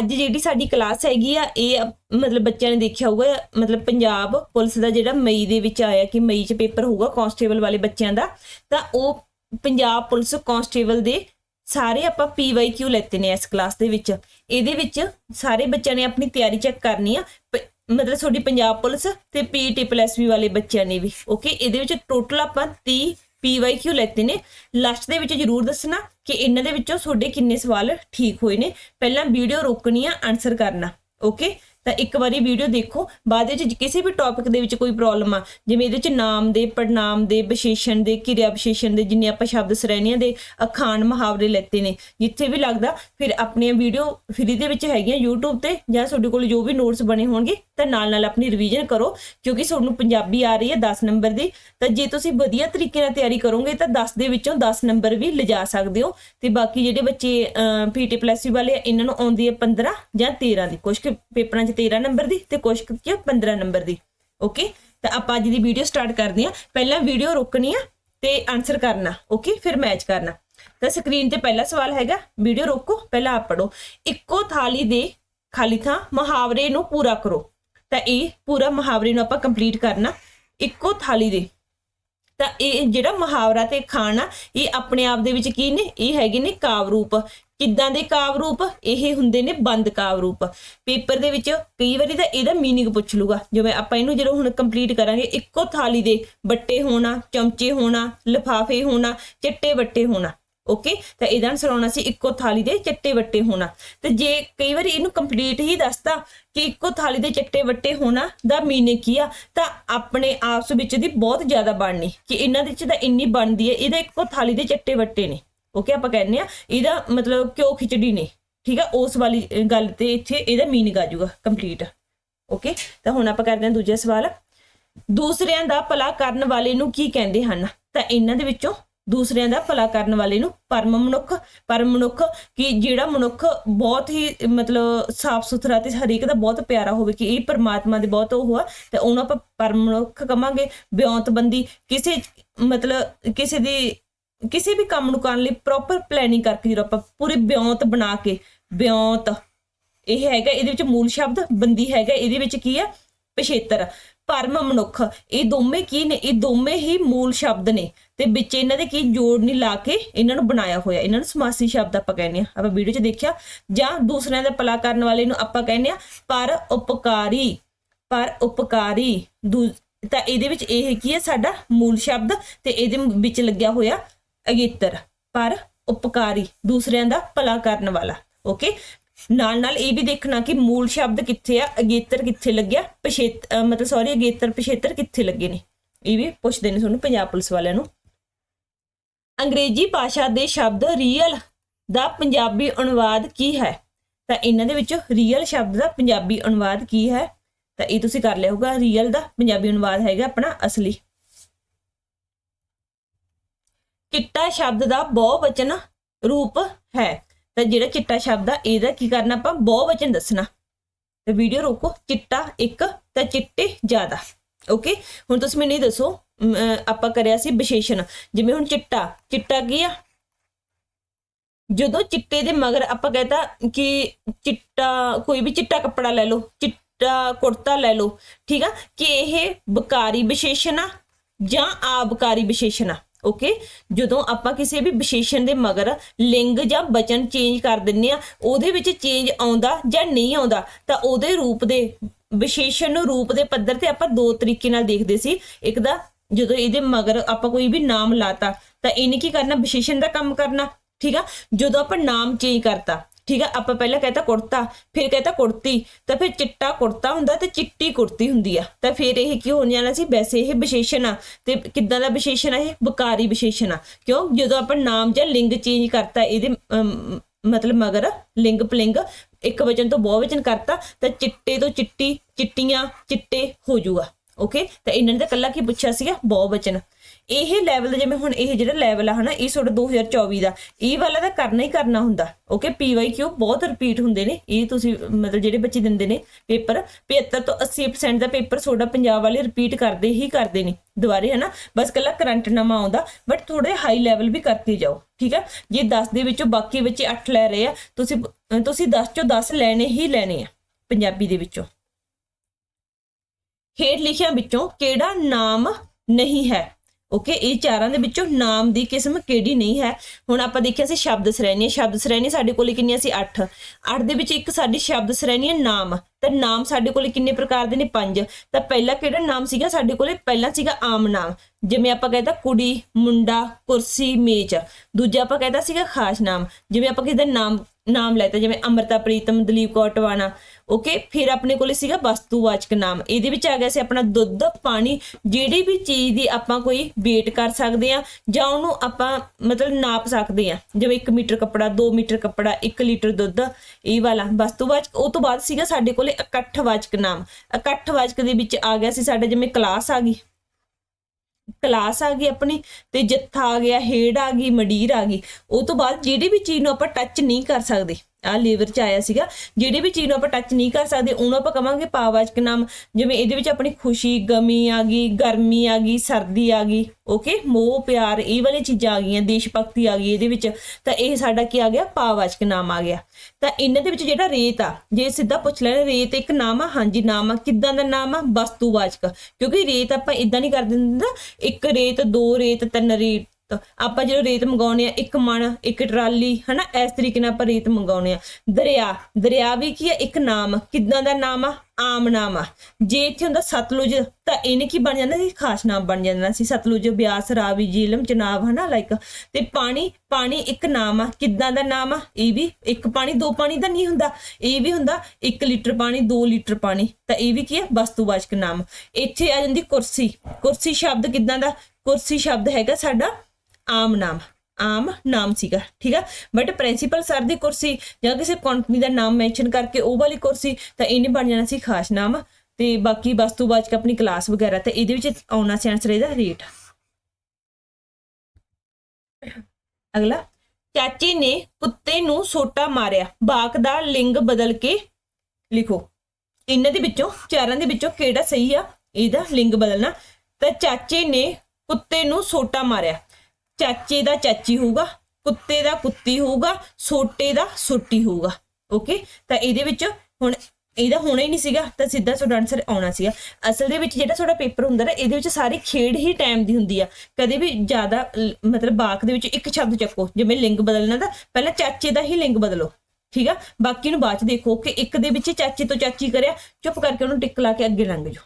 ਅੱਜ ਜਿਹੜੀ ਸਾਡੀ ਕਲਾਸ ਹੈਗੀ ਆ, ਇਹ ਮਤਲਬ ਬੱਚਿਆਂ ਨੇ ਦੇਖਿਆ ਹੋਊਗਾ, ਮਤਲਬ ਪੰਜਾਬ ਪੁਲਿਸ ਦਾ ਜਿਹੜਾ ਮਈ ਦੇ ਵਿੱਚ ਆਇਆ ਕਿ ਮਈ 'ਚ ਪੇਪਰ ਹੋਊਗਾ ਕਾਂਸਟੇਬਲ ਵਾਲੇ ਬੱਚਿਆਂ ਦਾ, ਤਾਂ ਉਹ ਪੰਜਾਬ ਪੁਲਿਸ ਕਾਂਸਟੇਬਲ ਦੇ ਸਾਰੇ ਆਪਾਂ ਪੀਵਾਈਕਿਊ ਲੈਤੇ ਨੇ ਇਸ ਕਲਾਸ ਦੇ ਵਿੱਚ। ਇਹਦੇ ਵਿੱਚ ਸਾਰੇ ਬੱਚਿਆਂ ਨੇ ਆਪਣੀ ਤਿਆਰੀ ਚੈੱਕ ਕਰਨੀ ਆ ਮਤਲਬ ਤੁਹਾਡੀ ਪੰਜਾਬ ਪੁਲਿਸ ਤੇ ਪੀਟੀ ਪਲੱਸ ਵੀ ਵਾਲੇ ਬੱਚਿਆਂ ਨੇ ਵੀ ਓਕੇ ਇਹਦੇ ਵਿੱਚ ਟੋਟਲ ਆਪਾਂ 30 ਪੀਵਾਈਕਿਊ ਲੈਤੇ ਨੇ। ਲਾਸਟ ਦੇ ਵਿੱਚ ਜਰੂਰ ਦੱਸਣਾ ਕਿ ਇਹਨਾਂ ਦੇ ਵਿੱਚੋਂ ਤੁਹਾਡੇ ਕਿੰਨੇ ਸਵਾਲ ਠੀਕ ਹੋਏ ਨੇ। ਪਹਿਲਾਂ ਵੀਡੀਓ ਰੋਕਣੀ ਆ ਆਨਸਰ ਕਰਨਾ। ਓਕੇ ਤਾਂ ਇੱਕ ਵਾਰੀ ਵੀਡੀਓ ਦੇਖੋ ਬਾਅਦ ਵਿੱਚ ਕਿਸੇ ਵੀ ਟੌਪਿਕ ਦੇ ਵਿੱਚ ਕੋਈ ਪ੍ਰੋਬਲਮ ਆ ਜਿਵੇਂ ਇਹਦੇ ਵਿੱਚ ਨਾਮ ਦੇ ਪੜਨਾਮ ਦੇ ਵਿਸ਼ੇਸ਼ਣ ਦੇ ਕਿਰਿਆ ਵਿਸ਼ੇਸ਼ਣ ਦੇ ਜਿੰਨੇ ਆਪਾਂ ਸ਼ਬਦ ਸ਼੍ਰੇਣੀਆਂ ਦੇ ਅਖਾਣ ਮੁਹਾਵਰੇ ਲੈਤੇ ਨੇ ਜਿੱਥੇ ਵੀ ਲੱਗਦਾ ਫਿਰ ਆਪਣੀਆਂ ਵੀਡੀਓ ਫ੍ਰੀ ਦੇ ਵਿੱਚ ਹੈਗੀਆਂ YouTube ਤੇ ਜਾਂ ਤੁਹਾਡੇ ਕੋਲ ਜੋ ਵੀ ਨੋਟਸ ਬਣੇ ਹੋਣਗੇ ਤਾਂ ਨਾਲ ਨਾਲ ਆਪਣੀ ਰਿਵੀਜ਼ਨ ਕਰੋ ਕਿਉਂਕਿ ਤੁਹਾਨੂੰ ਪੰਜਾਬੀ ਆ ਰਹੀ ਹੈ 10 ਨੰਬਰ ਦੀ ਤਾਂ ਜੇ ਤੁਸੀਂ ਵਧੀਆ ਤਰੀਕੇ ਨਾਲ ਤਿਆਰੀ ਕਰੋਗੇ ਤਾਂ 10 ਦੇ ਵਿੱਚੋਂ 10 ਨੰਬਰ ਵੀ ਲਿਜਾ ਸਕਦੇ ਹੋ ਤੇ ਬਾਕੀ ਜਿਹੜੇ ਬੱਚੇ ਪੀਟੀ ਪਲੱਸ ਵਾਲੇ ਆ, ਇਹਨਾਂ ਨੂੰ ਆਉਂਦੀ ਹੈ 15 ਜਾਂ 13 ਦੀ ਕੁਝ ਕੁ ਪੇਪਰਾਂ 'ਚ 13 ਨੰਬਰ ਦੀ ਤੇ ਕੁਝ ਕੁ 15 ਨੰਬਰ ਦੀ ਓਕੇ ਤਾਂ ਆਪਾਂ ਅੱਜ ਦੀ ਵੀਡੀਓ ਸਟਾਰਟ ਕਰਦੇ ਹਾਂ। ਪਹਿਲਾਂ ਵੀਡੀਓ ਰੋਕਣੀ ਆ ਤੇ ਆਨਸਰ ਕਰਨਾ ਓਕੇ ਫਿਰ ਮੈਚ ਕਰਨਾ। ਤਾਂ ਸਕਰੀਨ ਤੇ ਪਹਿਲਾ ਸਵਾਲ ਹੈਗਾ ਵੀਡੀਓ ਰੋਕੋ, ਪਹਿਲਾਂ ਆਪ ਪੜੋ ਇੱਕੋ ਥਾਲੀ ਦੇ ਖਾਲੀ ਥਾਂ ਮੁਹਾਵਰੇ ਨੂੰ ਪੂਰਾ ਕਰੋ। ਤਾਂ ਇਹ ਪੂਰਾ ਮੁਹਾਵਰੇ ਨੂੰ ਆਪਾਂ ਕੰਪਲੀਟ ਕਰਨਾ। ਇੱਕੋ ਥਾਲੀ ਦੇ ਤਾਂ ਇਹ ਜਿਹੜਾ ਮੁਹਾਵਰਾ ਤੇ ਖਾਣਾ ਇਹ ਆਪਣੇ ਆਪ ਦੇ ਵਿੱਚ ਕੀ ਨੇ? ਇਹ ਹੈਗੇ ਨੇ ਕਾਵ ਰੂਪ। ਕਿੱਦਾਂ ਦੇ ਕਾਵ ਰੂਪ? ਇਹ ਹੁੰਦੇ ਨੇ ਬੰਦ ਕਾਵ ਰੂਪ। ਪੇਪਰ ਦੇ ਵਿੱਚ ਕਈ ਵਾਰੀ ਤਾਂ ਇਹਦਾ ਮੀਨਿੰਗ ਪੁੱਛ ਲੂਗਾ ਜਿਵੇਂ ਆਪਾਂ ਇਹਨੂੰ ਜਦੋਂ ਹੁਣ ਕੰਪਲੀਟ ਕਰਾਂਗੇ, ਇੱਕੋ ਥਾਲੀ ਦੇ ਬੱਟੇ ਹੋਣਾ, ਚਮਚੇ ਹੋਣਾ, ਲਫਾਫੇ ਹੋਣਾ, ਚਿੱਟੇ ਬੱਟੇ ਹੋਣਾ। ਓਕੇ? ਤਾਂ ਇਹਦਾ ਆਨਸਰ ਆਉਣਾ ਸੀ ਇੱਕੋ ਥਾਲੀ ਦੇ ਚੱਟੇ ਵੱਟੇ ਹੋਣਾ। ਤੇ ਜੇ ਕਈ ਵਾਰੀ ਇਹਨੂੰ ਕੰਪਲੀਟ ਹੀ ਦੱਸਤਾ ਕਿ ਇੱਕੋ ਥਾਲੀ ਦੇ ਚੱਟੇ ਵੱਟੇ ਹੋਣਾ ਦਾ ਮੀਨਿੰਗ ਕੀ ਆ, ਤਾਂ ਆਪਣੇ ਆਪਸ ਵਿੱਚ ਦੀ ਬਹੁਤ ਜ਼ਿਆਦਾ ਬਣਨੀ। ਕਿ ਇਹਨਾਂ ਦੇ ਵਿੱਚ ਤਾਂ ਇੰਨੀ ਬਣਦੀ ਹੈ, ਇਹਦਾ ਇੱਕੋ ਥਾਲੀ ਦੇ ਚੱਟੇ ਵੱਟੇ ਨੇ। ਓਕੇ, ਆਪਾਂ ਕਹਿੰਦੇ ਆ ਇਹਦਾ ਮਤਲਬ ਕਿਉਂ ਖਿਚੜੀ ਨੇ। ਠੀਕ ਆ? ਉਸ ਵਾਲੀ ਗੱਲ ਤੇ ਇੱਥੇ ਇਹਦਾ ਮੀਨਿੰਗ ਆ ਜਾਊਗਾ ਕੰਪਲੀਟ ਓਕੇ? ਤਾਂ ਹੁਣ ਆਪਾਂ ਕਰਦੇ ਹਾਂ ਦੂਜਾ ਸਵਾਲ। ਦੂਸਰਿਆਂ ਦਾ ਭਲਾ ਕਰਨ ਵਾਲੇ ਨੂੰ ਕੀ ਕਹਿੰਦੇ ਹਨ? ਤਾਂ ਇਹਨਾਂ ਦੇ ਵਿੱਚੋਂ ਦੂਸਰਿਆਂ ਦਾ ਭਲਾ ਕਰਨ ਵਾਲੇ ਨੂੰ ਪਰਮ ਮਨੁੱਖ ਪਰਮ ਮਨੁੱਖ ਕਿ ਜਿਹੜਾ ਮਨੁੱਖ ਬਹੁਤ ਹੀ, ਮਤਲਬ ਸਾਫ਼ ਸੁਥਰਾ ਤੇ ਹਰੇਕ ਦਾ ਬਹੁਤ ਪਿਆਰਾ ਹੋਵੇ ਕਿ ਇਹ ਪਰਮਾਤਮਾ ਦੇ ਬਹੁਤ ਉਹ ਆ, ਤੇ ਉਹਨੂੰ ਆਪਾਂ ਪਰਮ ਮਨੁੱਖ ਕਵਾਂਗੇ। ਬਿਉਂਤਬੰਦੀ ਕਿਸੇ, ਮਤਲਬ ਕਿਸੇ ਦੀ, ਕਿਸੇ ਵੀ ਕੰਮ ਨੂੰ ਕਰਨ ਲਈ ਪ੍ਰੋਪਰ ਪਲੈਨਿੰਗ ਕਰਕੇ ਜਦੋਂ ਆਪਾਂ ਪੂਰੇ ਬਿਉਂਤ ਬਣਾ ਕੇ, ਬਿਉਂਤ, ਇਹ ਹੈਗਾ ਇਹਦੇ ਵਿੱਚ ਮੂਲ ਸ਼ਬਦ ਬੰਦੀ ਹੈਗਾ, ਇਹਦੇ ਵਿੱਚ ਕੀ ਹੈ ਪਿਛੇਤਰ, ਪਰਮ ਮਨੁੱਖ, ਇਹ ਦੋਵੇਂ ਕੀ ਨੇ? ਇਹ ਦੋਵੇਂ ਹੀ ਮੂਲ ਸ਼ਬਦ ਨੇ। ਤੇ ਵਿੱਚ ਇਹਨਾਂ ਦੇ ਕੀ ਜੋੜ ਨਹੀਂ ਲਾ ਕੇ ਇਹਨਾਂ ਨੂੰ ਬਣਾਇਆ ਹੋਇਆ। ਇਹਨਾਂ ਨੂੰ ਸਮਾਸੀ ਸ਼ਬਦ ਆਪਾਂ ਕਹਿੰਦੇ ਆ ਆਪਾਂ ਵੀਡੀਓ 'ਚ ਦੇਖਿਆ। ਜਾਂ ਦੂਸਰਿਆਂ ਦਾ ਭਲਾ ਕਰਨ ਵਾਲੇ ਨੂੰ ਆਪਾਂ ਕਹਿੰਦੇ ਆ ਪਰ ਉਪਕਾਰੀ ਪਰ ਉਪਕਾਰੀ। ਦੂ- ਤਾਂ ਇਹਦੇ ਵਿੱਚ ਇਹ ਕੀ ਹੈ ਸਾਡਾ ਮੂਲ ਸ਼ਬਦ ਤੇ ਇਹਦੇ ਵਿੱਚ ਲੱਗਿਆ ਹੋਇਆ ਅਗੇਤਰ। ਪਰ ਉਪਕਾਰੀ, ਦੂਸਰਿਆਂ ਦਾ ਭਲਾ ਕਰਨ ਵਾਲਾ। ਓਕੇ? ਨਾਲ ਨਾਲ ਇਹ ਵੀ ਦੇਖਣਾ ਕਿ ਮੂਲ ਸ਼ਬਦ ਕਿੱਥੇ ਆ, ਅਗੇਤਰ ਕਿੱਥੇ ਲੱਗਿਆ, ਪਿਛੇਤ ਮਤਲਬ ਸੌਰੀ ਅਗੇਤਰ, ਪਿਛੇਤਰ ਕਿੱਥੇ ਲੱਗੇ ਨੇ। ਇਹ ਵੀ ਪੁੱਛਦੇ ਨੇ ਤੁਹਾਨੂੰ ਪੰਜਾਬ ਪੁਲਿਸ ਵਾਲਿਆਂ ਨੂੰ। ਅੰਗਰੇਜ਼ੀ ਭਾਸ਼ਾ ਦੇ ਸ਼ਬਦ ਰੀਅਲ ਦਾ ਪੰਜਾਬੀ ਅਨੁਵਾਦ ਕੀ ਹੈ? ਤਾਂ ਇਹਨਾਂ ਦੇ ਵਿੱਚੋਂ ਰੀਅਲ ਸ਼ਬਦ ਦਾ ਪੰਜਾਬੀ ਅਨੁਵਾਦ ਕੀ ਹੈ? ਤਾਂ ਇਹ ਤੁਸੀਂ ਕਰ ਲਿਆ ਹੋਗਾ ਰੀਅਲ ਦਾ ਪੰਜਾਬੀ ਅਨੁਵਾਦ ਹੈਗਾ ਆਪਣਾ ਅਸਲੀ। ਚਿੱਟਾ ਸ਼ਬਦ ਦਾ ਬਹੁਵਚਨ ਰੂਪ ਹੈ। ਤਾਂ ਜਿਹੜਾ ਚਿੱਟਾ ਸ਼ਬਦ ਆ, ਇਹਦਾ ਕੀ ਕਰਨਾ ਆਪਾਂ? ਬਹੁਵਚਨ ਦੱਸਣਾ। ਤੇ ਵੀਡੀਓ ਰੋਕੋ, ਚਿੱਟਾ ਇੱਕ ਤਾਂ ਚਿੱਟੇ ਜ਼ਿਆਦਾ। ਓਕੇ ਹੁਣ ਤੁਸੀਂ ਮੈਨੂੰ ਇਹ ਦੱਸੋ ਆਪਾਂ ਕਰਿਆ ਸੀ ਵਿਸ਼ੇਸ਼ਣ। ਜਿਵੇਂ ਹੁਣ ਚਿੱਟਾ। ਚਿੱਟਾ ਕੀ ਆ? ਜਦੋਂ ਚਿੱਟੇ ਦੇ ਮਗਰ ਆਪਾਂ ਕਹਤਾ ਕਿ ਚਿੱਟਾ, ਕੋਈ ਵੀ ਚਿੱਟਾ ਕੱਪੜਾ ਲੈ ਲਓ, ਚਿੱਟਾ ਕੁੜਤਾ ਲੈ ਲਓ, ਠੀਕ ਆ? ਕਿ ਇਹ ਬਕਾਰੀ ਵਿਸ਼ੇਸ਼ਣ ਆ ਜਾਂ ਆਬਕਾਰੀ ਵਿਸ਼ੇਸ਼ਣ ਆ? ਓਕੇ? ਜਦੋਂ ਆਪਾਂ ਕਿਸੇ ਵੀ ਵਿਸ਼ੇਸ਼ਣ ਦੇ ਮਗਰ ਲਿੰਗ ਜਾਂ ਬਚਨ ਚੇਂਜ ਕਰ ਦਿੰਨੇ ਆ, ਉਹਦੇ ਵਿੱਚ ਚੇਂਜ ਆਉਂਦਾ ਜਾਂ ਨਹੀਂ ਆਉਂਦਾ, ਤਾਂ ਉਹਦੇ ਰੂਪ ਦੇ ਵਿਸ਼ੇਸ਼ਣ ਨੂੰ ਰੂਪ ਦੇ ਪੱਧਰ ਤੇ ਆਪਾਂ ਦੋ ਤਰੀਕੇ ਨਾਲ ਦੇਖਦੇ ਸੀ। ਇੱਕ ਦਾ ਜਦੋਂ ਇਹਦੇ ਮਗਰ ਆਪਾਂ ਕੋਈ ਵੀ ਨਾਮ ਲਾਤਾ ਤਾਂ ਇਹਨੇ ਕੀ ਕਰਨਾ? ਵਿਸ਼ੇਸ਼ਣ ਦਾ ਕੰਮ ਕਰਨਾ ਠੀਕ ਆ? ਜਦੋਂ ਆਪਾਂ ਨਾਮ ਚੇਂਜ ਕਰਤਾ ਠੀਕ ਆ? ਆਪਾਂ ਪਹਿਲਾਂ ਕਹਤਾ ਕੁੜਤਾ ਫਿਰ ਕਹਤਾ ਕੁੜਤੀ ਤਾਂ ਫਿਰ ਚਿੱਟਾ ਕੁੜਤਾ ਹੁੰਦਾ ਤੇ ਚਿੱਟੀ ਕੁੜਤੀ ਹੁੰਦੀ ਆ। ਤਾਂ ਫਿਰ ਇਹ ਕੀ ਹੋਣ ਜਾਣਾ ਸੀ? ਵੈਸੇ ਇਹ ਵਿਸ਼ੇਸ਼ਣ ਆ। ਤੇ ਕਿੱਦਾਂ ਦਾ ਵਿਸ਼ੇਸ਼ਣ ਆ ਇਹ? ਬਕਾਰੀ ਵਿਸ਼ੇਸ਼ਣ ਆ। ਕਿਉਂ? ਜਦੋਂ ਆਪਾਂ ਨਾਮ ਜਾਂ ਲਿੰਗ ਚੇਂਜ ਕਰਤਾ ਇਹਦੇ ਅਮ, ਮਤਲਬ ਮਗਰ ਲਿੰਗ ਪਲਿੰਗ ਇੱਕ ਵਚਨ ਤੋਂ ਬਹੁ ਵਚਨ ਕਰਤਾ ਤਾਂ ਚਿੱਟੇ ਤੋਂ ਚਿੱਟੀ ਚਿੱਟੀਆਂ ਚਿੱਟੇ ਹੋ ਜਾਊਗਾ ਓਕੇ ਤਾਂ ਇਹਨਾਂ ਨੇ ਤਾਂ ਕੱਲਾ ਕੀ ਪੁੱਛਿਆ ਸੀਗਾ? ਬਹੁ ਵਚਨ ਇਹ ਲੈਵਲ ਜਿਵੇਂ ਹੁਣ ਇਹ ਜਿਹੜਾ ਲੈਵਲ ਆ ਹਨਾ, ਇਹ ਤੁਹਾਡਾ 2024 ਦਾ। ਇਹ ਵਾਲਾ ਤਾਂ ਕਰਨਾ ਹੀ ਕਰਨਾ ਹੁੰਦਾ। ਓਕੇ ਪੀਵਾਈਕਿਊ ਬਹੁਤ ਰਿਪੀਟ ਹੁੰਦੇ ਨੇ। ਇਹ ਤੁਸੀਂ ਮਤਲਬ ਜਿਹੜੇ ਬੱਚੇ ਦਿੰਦੇ ਨੇ ਪੇਪਰ 75 ਤੋਂ 80% ਦਾ ਪੇਪਰ ਤੁਹਾਡਾ ਪੰਜਾਬ ਵਾਲੇ ਰਿਪੀਟ ਕਰਦੇ ਹੀ ਕਰਦੇ ਨੇ। ਦੁਬਾਰੇ ਹਨਾ, ਬਸ ਕੱਲਾ ਕਰੰਟ ਨਵਾਂ ਆਉਂਦਾ ਬਟ ਥੋੜੇ ਹਾਈ ਲੈਵਲ ਵੀ ਕਰਤੇ ਜਾਓ। ਠੀਕ ਹੈ ਜੇ 10 ਦੇ ਵਿੱਚੋਂ ਬਾਕੀ ਬੱਚੇ 8 ਲੈ ਰਹੇ ਆ, ਤੁਸੀਂ ਤੁਸੀਂ 10 ਚੋਂ 10 ਲੈਣੇ ਹੀ ਲੈਣੇ ਆ, ਪੰਜਾਬੀ ਦੇ ਵਿੱਚੋਂ। ਹੇਠ ਲਿਖਿਆਂ ਵਿੱਚੋਂ ਕਿਹੜਾ ਨਾਮ ਨਹੀਂ ਹੈ? ਓਕੇ ਇਹ ਚਾਰਾਂ ਦੇ ਵਿੱਚੋਂ ਨਾਮ ਦੀ ਕਿਸਮ ਕਿਹੜੀ ਨਹੀਂ ਹੈ? ਹੁਣ ਆਪਾਂ ਦੇਖਿਆ ਸੀ ਸ਼ਬਦ ਸ਼੍ਰੇਣੀ ਸ਼ਬਦ ਸ਼੍ਰੇਣੀ ਸਾਡੇ ਕੋਲ ਕਿੰਨੀਆਂ ਸੀ? 8 8 ਦੇ ਵਿੱਚ ਇੱਕ ਸਾਡੀ ਸ਼ਬਦ ਸ਼੍ਰੇਣੀ ਹੈ ਨਾਮ, ਤਾਂ ਨਾਮ ਸਾਡੇ ਕੋਲ ਕਿੰਨੇ ਪ੍ਰਕਾਰ ਦੇ ਨੇ? ਪੰਜ। ਤਾਂ ਪਹਿਲਾ ਕਿਹੜਾ ਨਾਮ ਸੀਗਾ? ਸਾਡੇ ਕੋਲੇ ਪਹਿਲਾ ਸੀਗਾ ਆਮ ਨਾਮ। ਜਿਵੇਂ ਆਪਾਂ ਕਹਿੰਦਾ ਕੁੜੀ, ਮੁੰਡਾ, ਕੁਰਸੀ, ਮੇਜ਼। ਦੂਜਾ ਆਪਾਂ ਕਹਿੰਦਾ ਸੀਗਾ ਖਾਸ ਨਾਮ। ਜਿਵੇਂ ਆਪਾਂ ਕਿਸੇ ਦਾ ਨਾਮ ਨਾਮ ਲੈਤਾ, ਜਿਵੇਂ ਅਮਰਤਾ, ਪ੍ਰੀਤਮ, ਦਲੀਪ ਕੌਰ, ਟਵਾਣਾ। ਓਕੇ ਫਿਰ ਆਪਣੇ ਕੋਲੇ ਸੀਗਾ ਵਸਤੂਵਾਚਕ ਨਾਮ। ਇਹਦੇ ਵਿੱਚ ਆ ਗਿਆ ਸੀ ਆਪਣਾ ਦੁੱਧ ਪਾਣੀ। ਜਿਹੜੀ ਵੀ ਚੀਜ਼ ਦੀ ਆਪਾਂ ਕੋਈ ਵੇਟ ਕਰ ਸਕਦੇ ਆ ਜਾਂ ਉਹਨੂੰ ਆਪਾਂ ਮਤਲਬ ਨਾਪ ਸਕਦੇ ਆ ਜਿਵੇਂ 1 ਮੀਟਰ ਕੱਪੜਾ 2 ਮੀਟਰ ਕੱਪੜਾ 1 ਲੀਟਰ ਦੁੱਧ, ਇਹ ਵਾਲਾ ਵਸਤੂਵਾਚਕ। ਉਹ ਤੋਂ ਬਾਅਦ ਸੀਗਾ ਸਾਡੇ ਕੋਲੇ ਇਕੱਠਵਾਚਕ ਨਾਮ। ਇਕੱਠਵਾਚਕ ਦੇ ਵਿੱਚ ਆ ਗਿਆ ਸੀ ਸਾਡਾ ਜਿਵੇਂ ਕਲਾਸ ਆ ਗਈ। ਕਲਾਸ ਆ ਗਈ ਆਪਣੀ ਤੇ ਜੱਥਾ ਆ ਗਿਆ ਹੇਡ ਆ ਗਈ, ਮਡੀਰ ਆ ਗਈ। ਉਹ ਤੋਂ ਬਾਅਦ ਜਿਹੜੀ ਵੀ ਚੀਜ਼ ਨੂੰ ਆਪਾਂ ਟੱਚ ਨਹੀਂ ਕਰ ਸਕਦੇ ਆ ਲੀਵਰ ਚ ਆਇਆ ਸੀਗਾ, ਜਿਹੜੀ ਵੀ ਚੀਜ਼ ਨੂੰ ਆਪਾਂ ਟੱਚ ਨਹੀਂ ਕਰ ਸਕਦੇ, ਉਹਨੂੰ ਆਪਾਂ ਕਵਾਂਗੇ ਪਾਵਾਚਕ ਨਾਮ, ਜਿਵੇਂ ਇਹਦੇ ਵਿੱਚ ਆਪਣੀ ਖੁਸ਼ੀ, ਗਮੀ ਆ ਗਈ, ਗਰਮੀ ਆ ਗਈ, ਸਰਦੀ ਆ ਗਈ ਓਕੇ ਮੋਹ, ਪਿਆਰ, ਇਹ ਵਾਲੀ ਚੀਜ਼ਾਂ ਆ ਗਈਆਂ, ਦੇਸ਼ ਭਗਤੀ ਆ ਗਈ ਇਹਦੇ ਵਿੱਚ, ਤਾਂ ਇਹ ਸਾਡਾ ਕੀ ਆ ਗਿਆ? ਪਾਵਾਚਕ ਨਾਮ ਆ ਗਿਆ। ਤਾਂ ਇਹਨਾਂ ਦੇ ਵਿੱਚ ਜਿਹੜਾ ਰੇਤ ਆ, ਜੇ ਸਿੱਧਾ ਪੁੱਛ ਲੈਣਾ, ਰੇਤ ਇੱਕ ਨਾਮ ਆ, ਹਾਂਜੀ, ਨਾਮ ਆ, ਕਿੱਦਾਂ ਦਾ ਨਾਮ ਆ? ਵਸਤੂਵਾਚਕ ਕਿਉਂਕਿ ਰੇਤ ਆਪਾਂ ਇਦਾਂ ਨਹੀਂ ਕਰ ਦਿੰਦੇ ਨਾ ਇੱਕ ਰੇਤ, ਦੋ ਰੇਤ, ਤਿੰਨ ਰੇਤ ਆਪਾਂ ਜਦੋਂ ਰੇਤ ਮੰਗਾਉਣੇ ਆ ਇੱਕ ਮਣ, ਇੱਕ ਟਰਾਲੀ, ਹਨਾ, ਇਸ ਤਰੀਕੇ ਨਾਲ ਆਪਾਂ ਰੇਤ ਮੰਗਾਉਣੇ ਆ ਦਰਿਆ ਦਰਿਆ ਵੀ ਕੀ ਆ ਇੱਕ ਨਾਮ। ਕਿੱਦਾਂ ਦਾ ਨਾਮ ਆ? ਆਮ ਨਾਮ ਆ। ਜੇ ਇੱਥੇ ਹੁੰਦਾ ਸਤਲੁਜ, ਤਾਂ ਇਹਨੇ ਕੀ ਬਣ ਜਾਂਦਾ ਸੀ? ਖਾਸ ਨਾਮ ਬਣ ਜਾਂਦਾ ਸੀ। ਸਤਲੁਜ, ਬਿਆਸ, ਰਾਵੀ ਜੀਲਮ ਚਨਾਬ, ਹਨਾ ਲਾਈਕ ਤੇ ਪਾਣੀ ਪਾਣੀ ਇੱਕ ਨਾਮ ਆ। ਕਿੱਦਾਂ ਦਾ ਨਾਮ ਆ? ਇਹ ਵੀ ਇੱਕ ਪਾਣੀ, ਦੋ ਪਾਣੀ ਦਾ ਨਹੀਂ ਹੁੰਦਾ। ਇਹ ਵੀ ਹੁੰਦਾ 1 ਲੀਟਰ ਪਾਣੀ 2 ਲੀਟਰ ਪਾਣੀ। ਤਾਂ ਇਹ ਵੀ ਕੀ ਹੈ ਵਸਤੂਵਾਚਕ ਨਾਮ। ਇੱਥੇ ਆ ਜਾਂਦੀ ਕੁਰਸੀ। ਕੁਰਸੀ ਸ਼ਬਦ ਕਿੱਦਾਂ ਦਾ? ਕੁਰਸੀ ਸ਼ਬਦ ਹੈਗਾ ਸਾਡਾ ਆਮ ਨਾਮ ਆਮ ਨਾਮ ਸੀਗਾ, ਠੀਕ ਆ? ਬਟ ਪ੍ਰਿੰਸੀਪਲ ਸਰ ਦੀ ਕੁਰਸੀ ਜਾਂ ਕਿਸੇ ਕੰਪਨੀ ਦਾ ਨਾਮ ਮੈਂਸ਼ਨ ਕਰਕੇ ਉਹ ਵਾਲੀ ਕੁਰਸੀ, ਤਾਂ ਇਹਨੇ ਬਣ ਜਾਣਾ ਸੀ ਖਾਸ ਨਾਮ। ਤੇ ਬਾਕੀ ਵਸਤੂ ਵਸਤੂਵਾਚਕ ਆਪਣੀ ਕਲਾਸ ਵਗੈਰਾ, ਤੇ ਇਹਦੇ ਵਿੱਚ ਆਉਣਾ ਸੀ ਆਨਸਰ ਇਹਦਾ ਰੇਟ ਅਗਲਾ। ਚਾਚੀ ਨੇ ਕੁੱਤੇ ਨੂੰ ਸੋਟਾ ਮਾਰਿਆ। ਬਾਕ ਦਾ ਲਿੰਗ ਬਦਲ ਕੇ ਲਿਖੋ। ਇਹਨਾਂ ਦੇ ਵਿੱਚੋਂ, ਚਾਰਾਂ ਦੇ ਵਿੱਚੋਂ ਕਿਹੜਾ ਸਹੀ ਆ? ਇਹਦਾ ਲਿੰਗ ਬਦਲਣਾ। ਤਾਂ ਚਾਚੇ ਨੇ ਕੁੱਤੇ ਨੂੰ ਸੋਟਾ ਮਾਰਿਆ। ਚਾਚੇ ਦਾ ਚਾਚੀ ਹੋਊਗਾ, ਕੁੱਤੇ ਦਾ ਕੁੱਤੀ ਹੋਊਗਾ ਸੋਟੇ ਦਾ ਸੋਟੀ ਹੋਊਗਾ ਓਕੇ ਤਾਂ ਇਹਦੇ ਵਿੱਚ ਹੁਣ ਇਹਦਾ ਹੋਣਾ ਹੀ ਨਹੀਂ ਸੀਗਾ, ਤਾਂ ਸਿੱਧਾ ਤੁਹਾਡਾ ਆਨਸਰ ਆਉਣਾ ਸੀਗਾ। ਅਸਲ ਦੇ ਵਿੱਚ ਜਿਹੜਾ ਤੁਹਾਡਾ ਪੇਪਰ ਹੁੰਦਾ ਨਾ, ਇਹਦੇ ਵਿੱਚ ਸਾਰੀ ਖੇਡ ਹੀ ਟਾਈਮ ਦੀ ਹੁੰਦੀ ਆ। ਕਦੇ ਵੀ ਜ਼ਿਆਦਾ ਮਤਲਬ ਬਾਕ ਦੇ ਵਿੱਚ ਇੱਕ ਸ਼ਬਦ ਚੱਕੋ, ਜਿਵੇਂ ਲਿੰਗ ਬਦਲਣਾ ਤਾਂ ਪਹਿਲਾਂ ਚਾਚੇ ਦਾ ਹੀ ਲਿੰਗ ਬਦਲੋ, ਠੀਕ ਆ? ਬਾਕੀ ਨੂੰ ਬਾਅਦ ਚ ਦੇਖੋ ਕਿ ਇੱਕ ਦੇ ਵਿੱਚ ਚਾਚੇ ਤੋਂ ਚਾਚੀ ਕਰਿਆ, ਚੁੱਪ ਕਰਕੇ ਉਹਨੂੰ ਟਿਕ ਲਾ ਕੇ ਅੱਗੇ ਲੰਘ ਜਾਓ।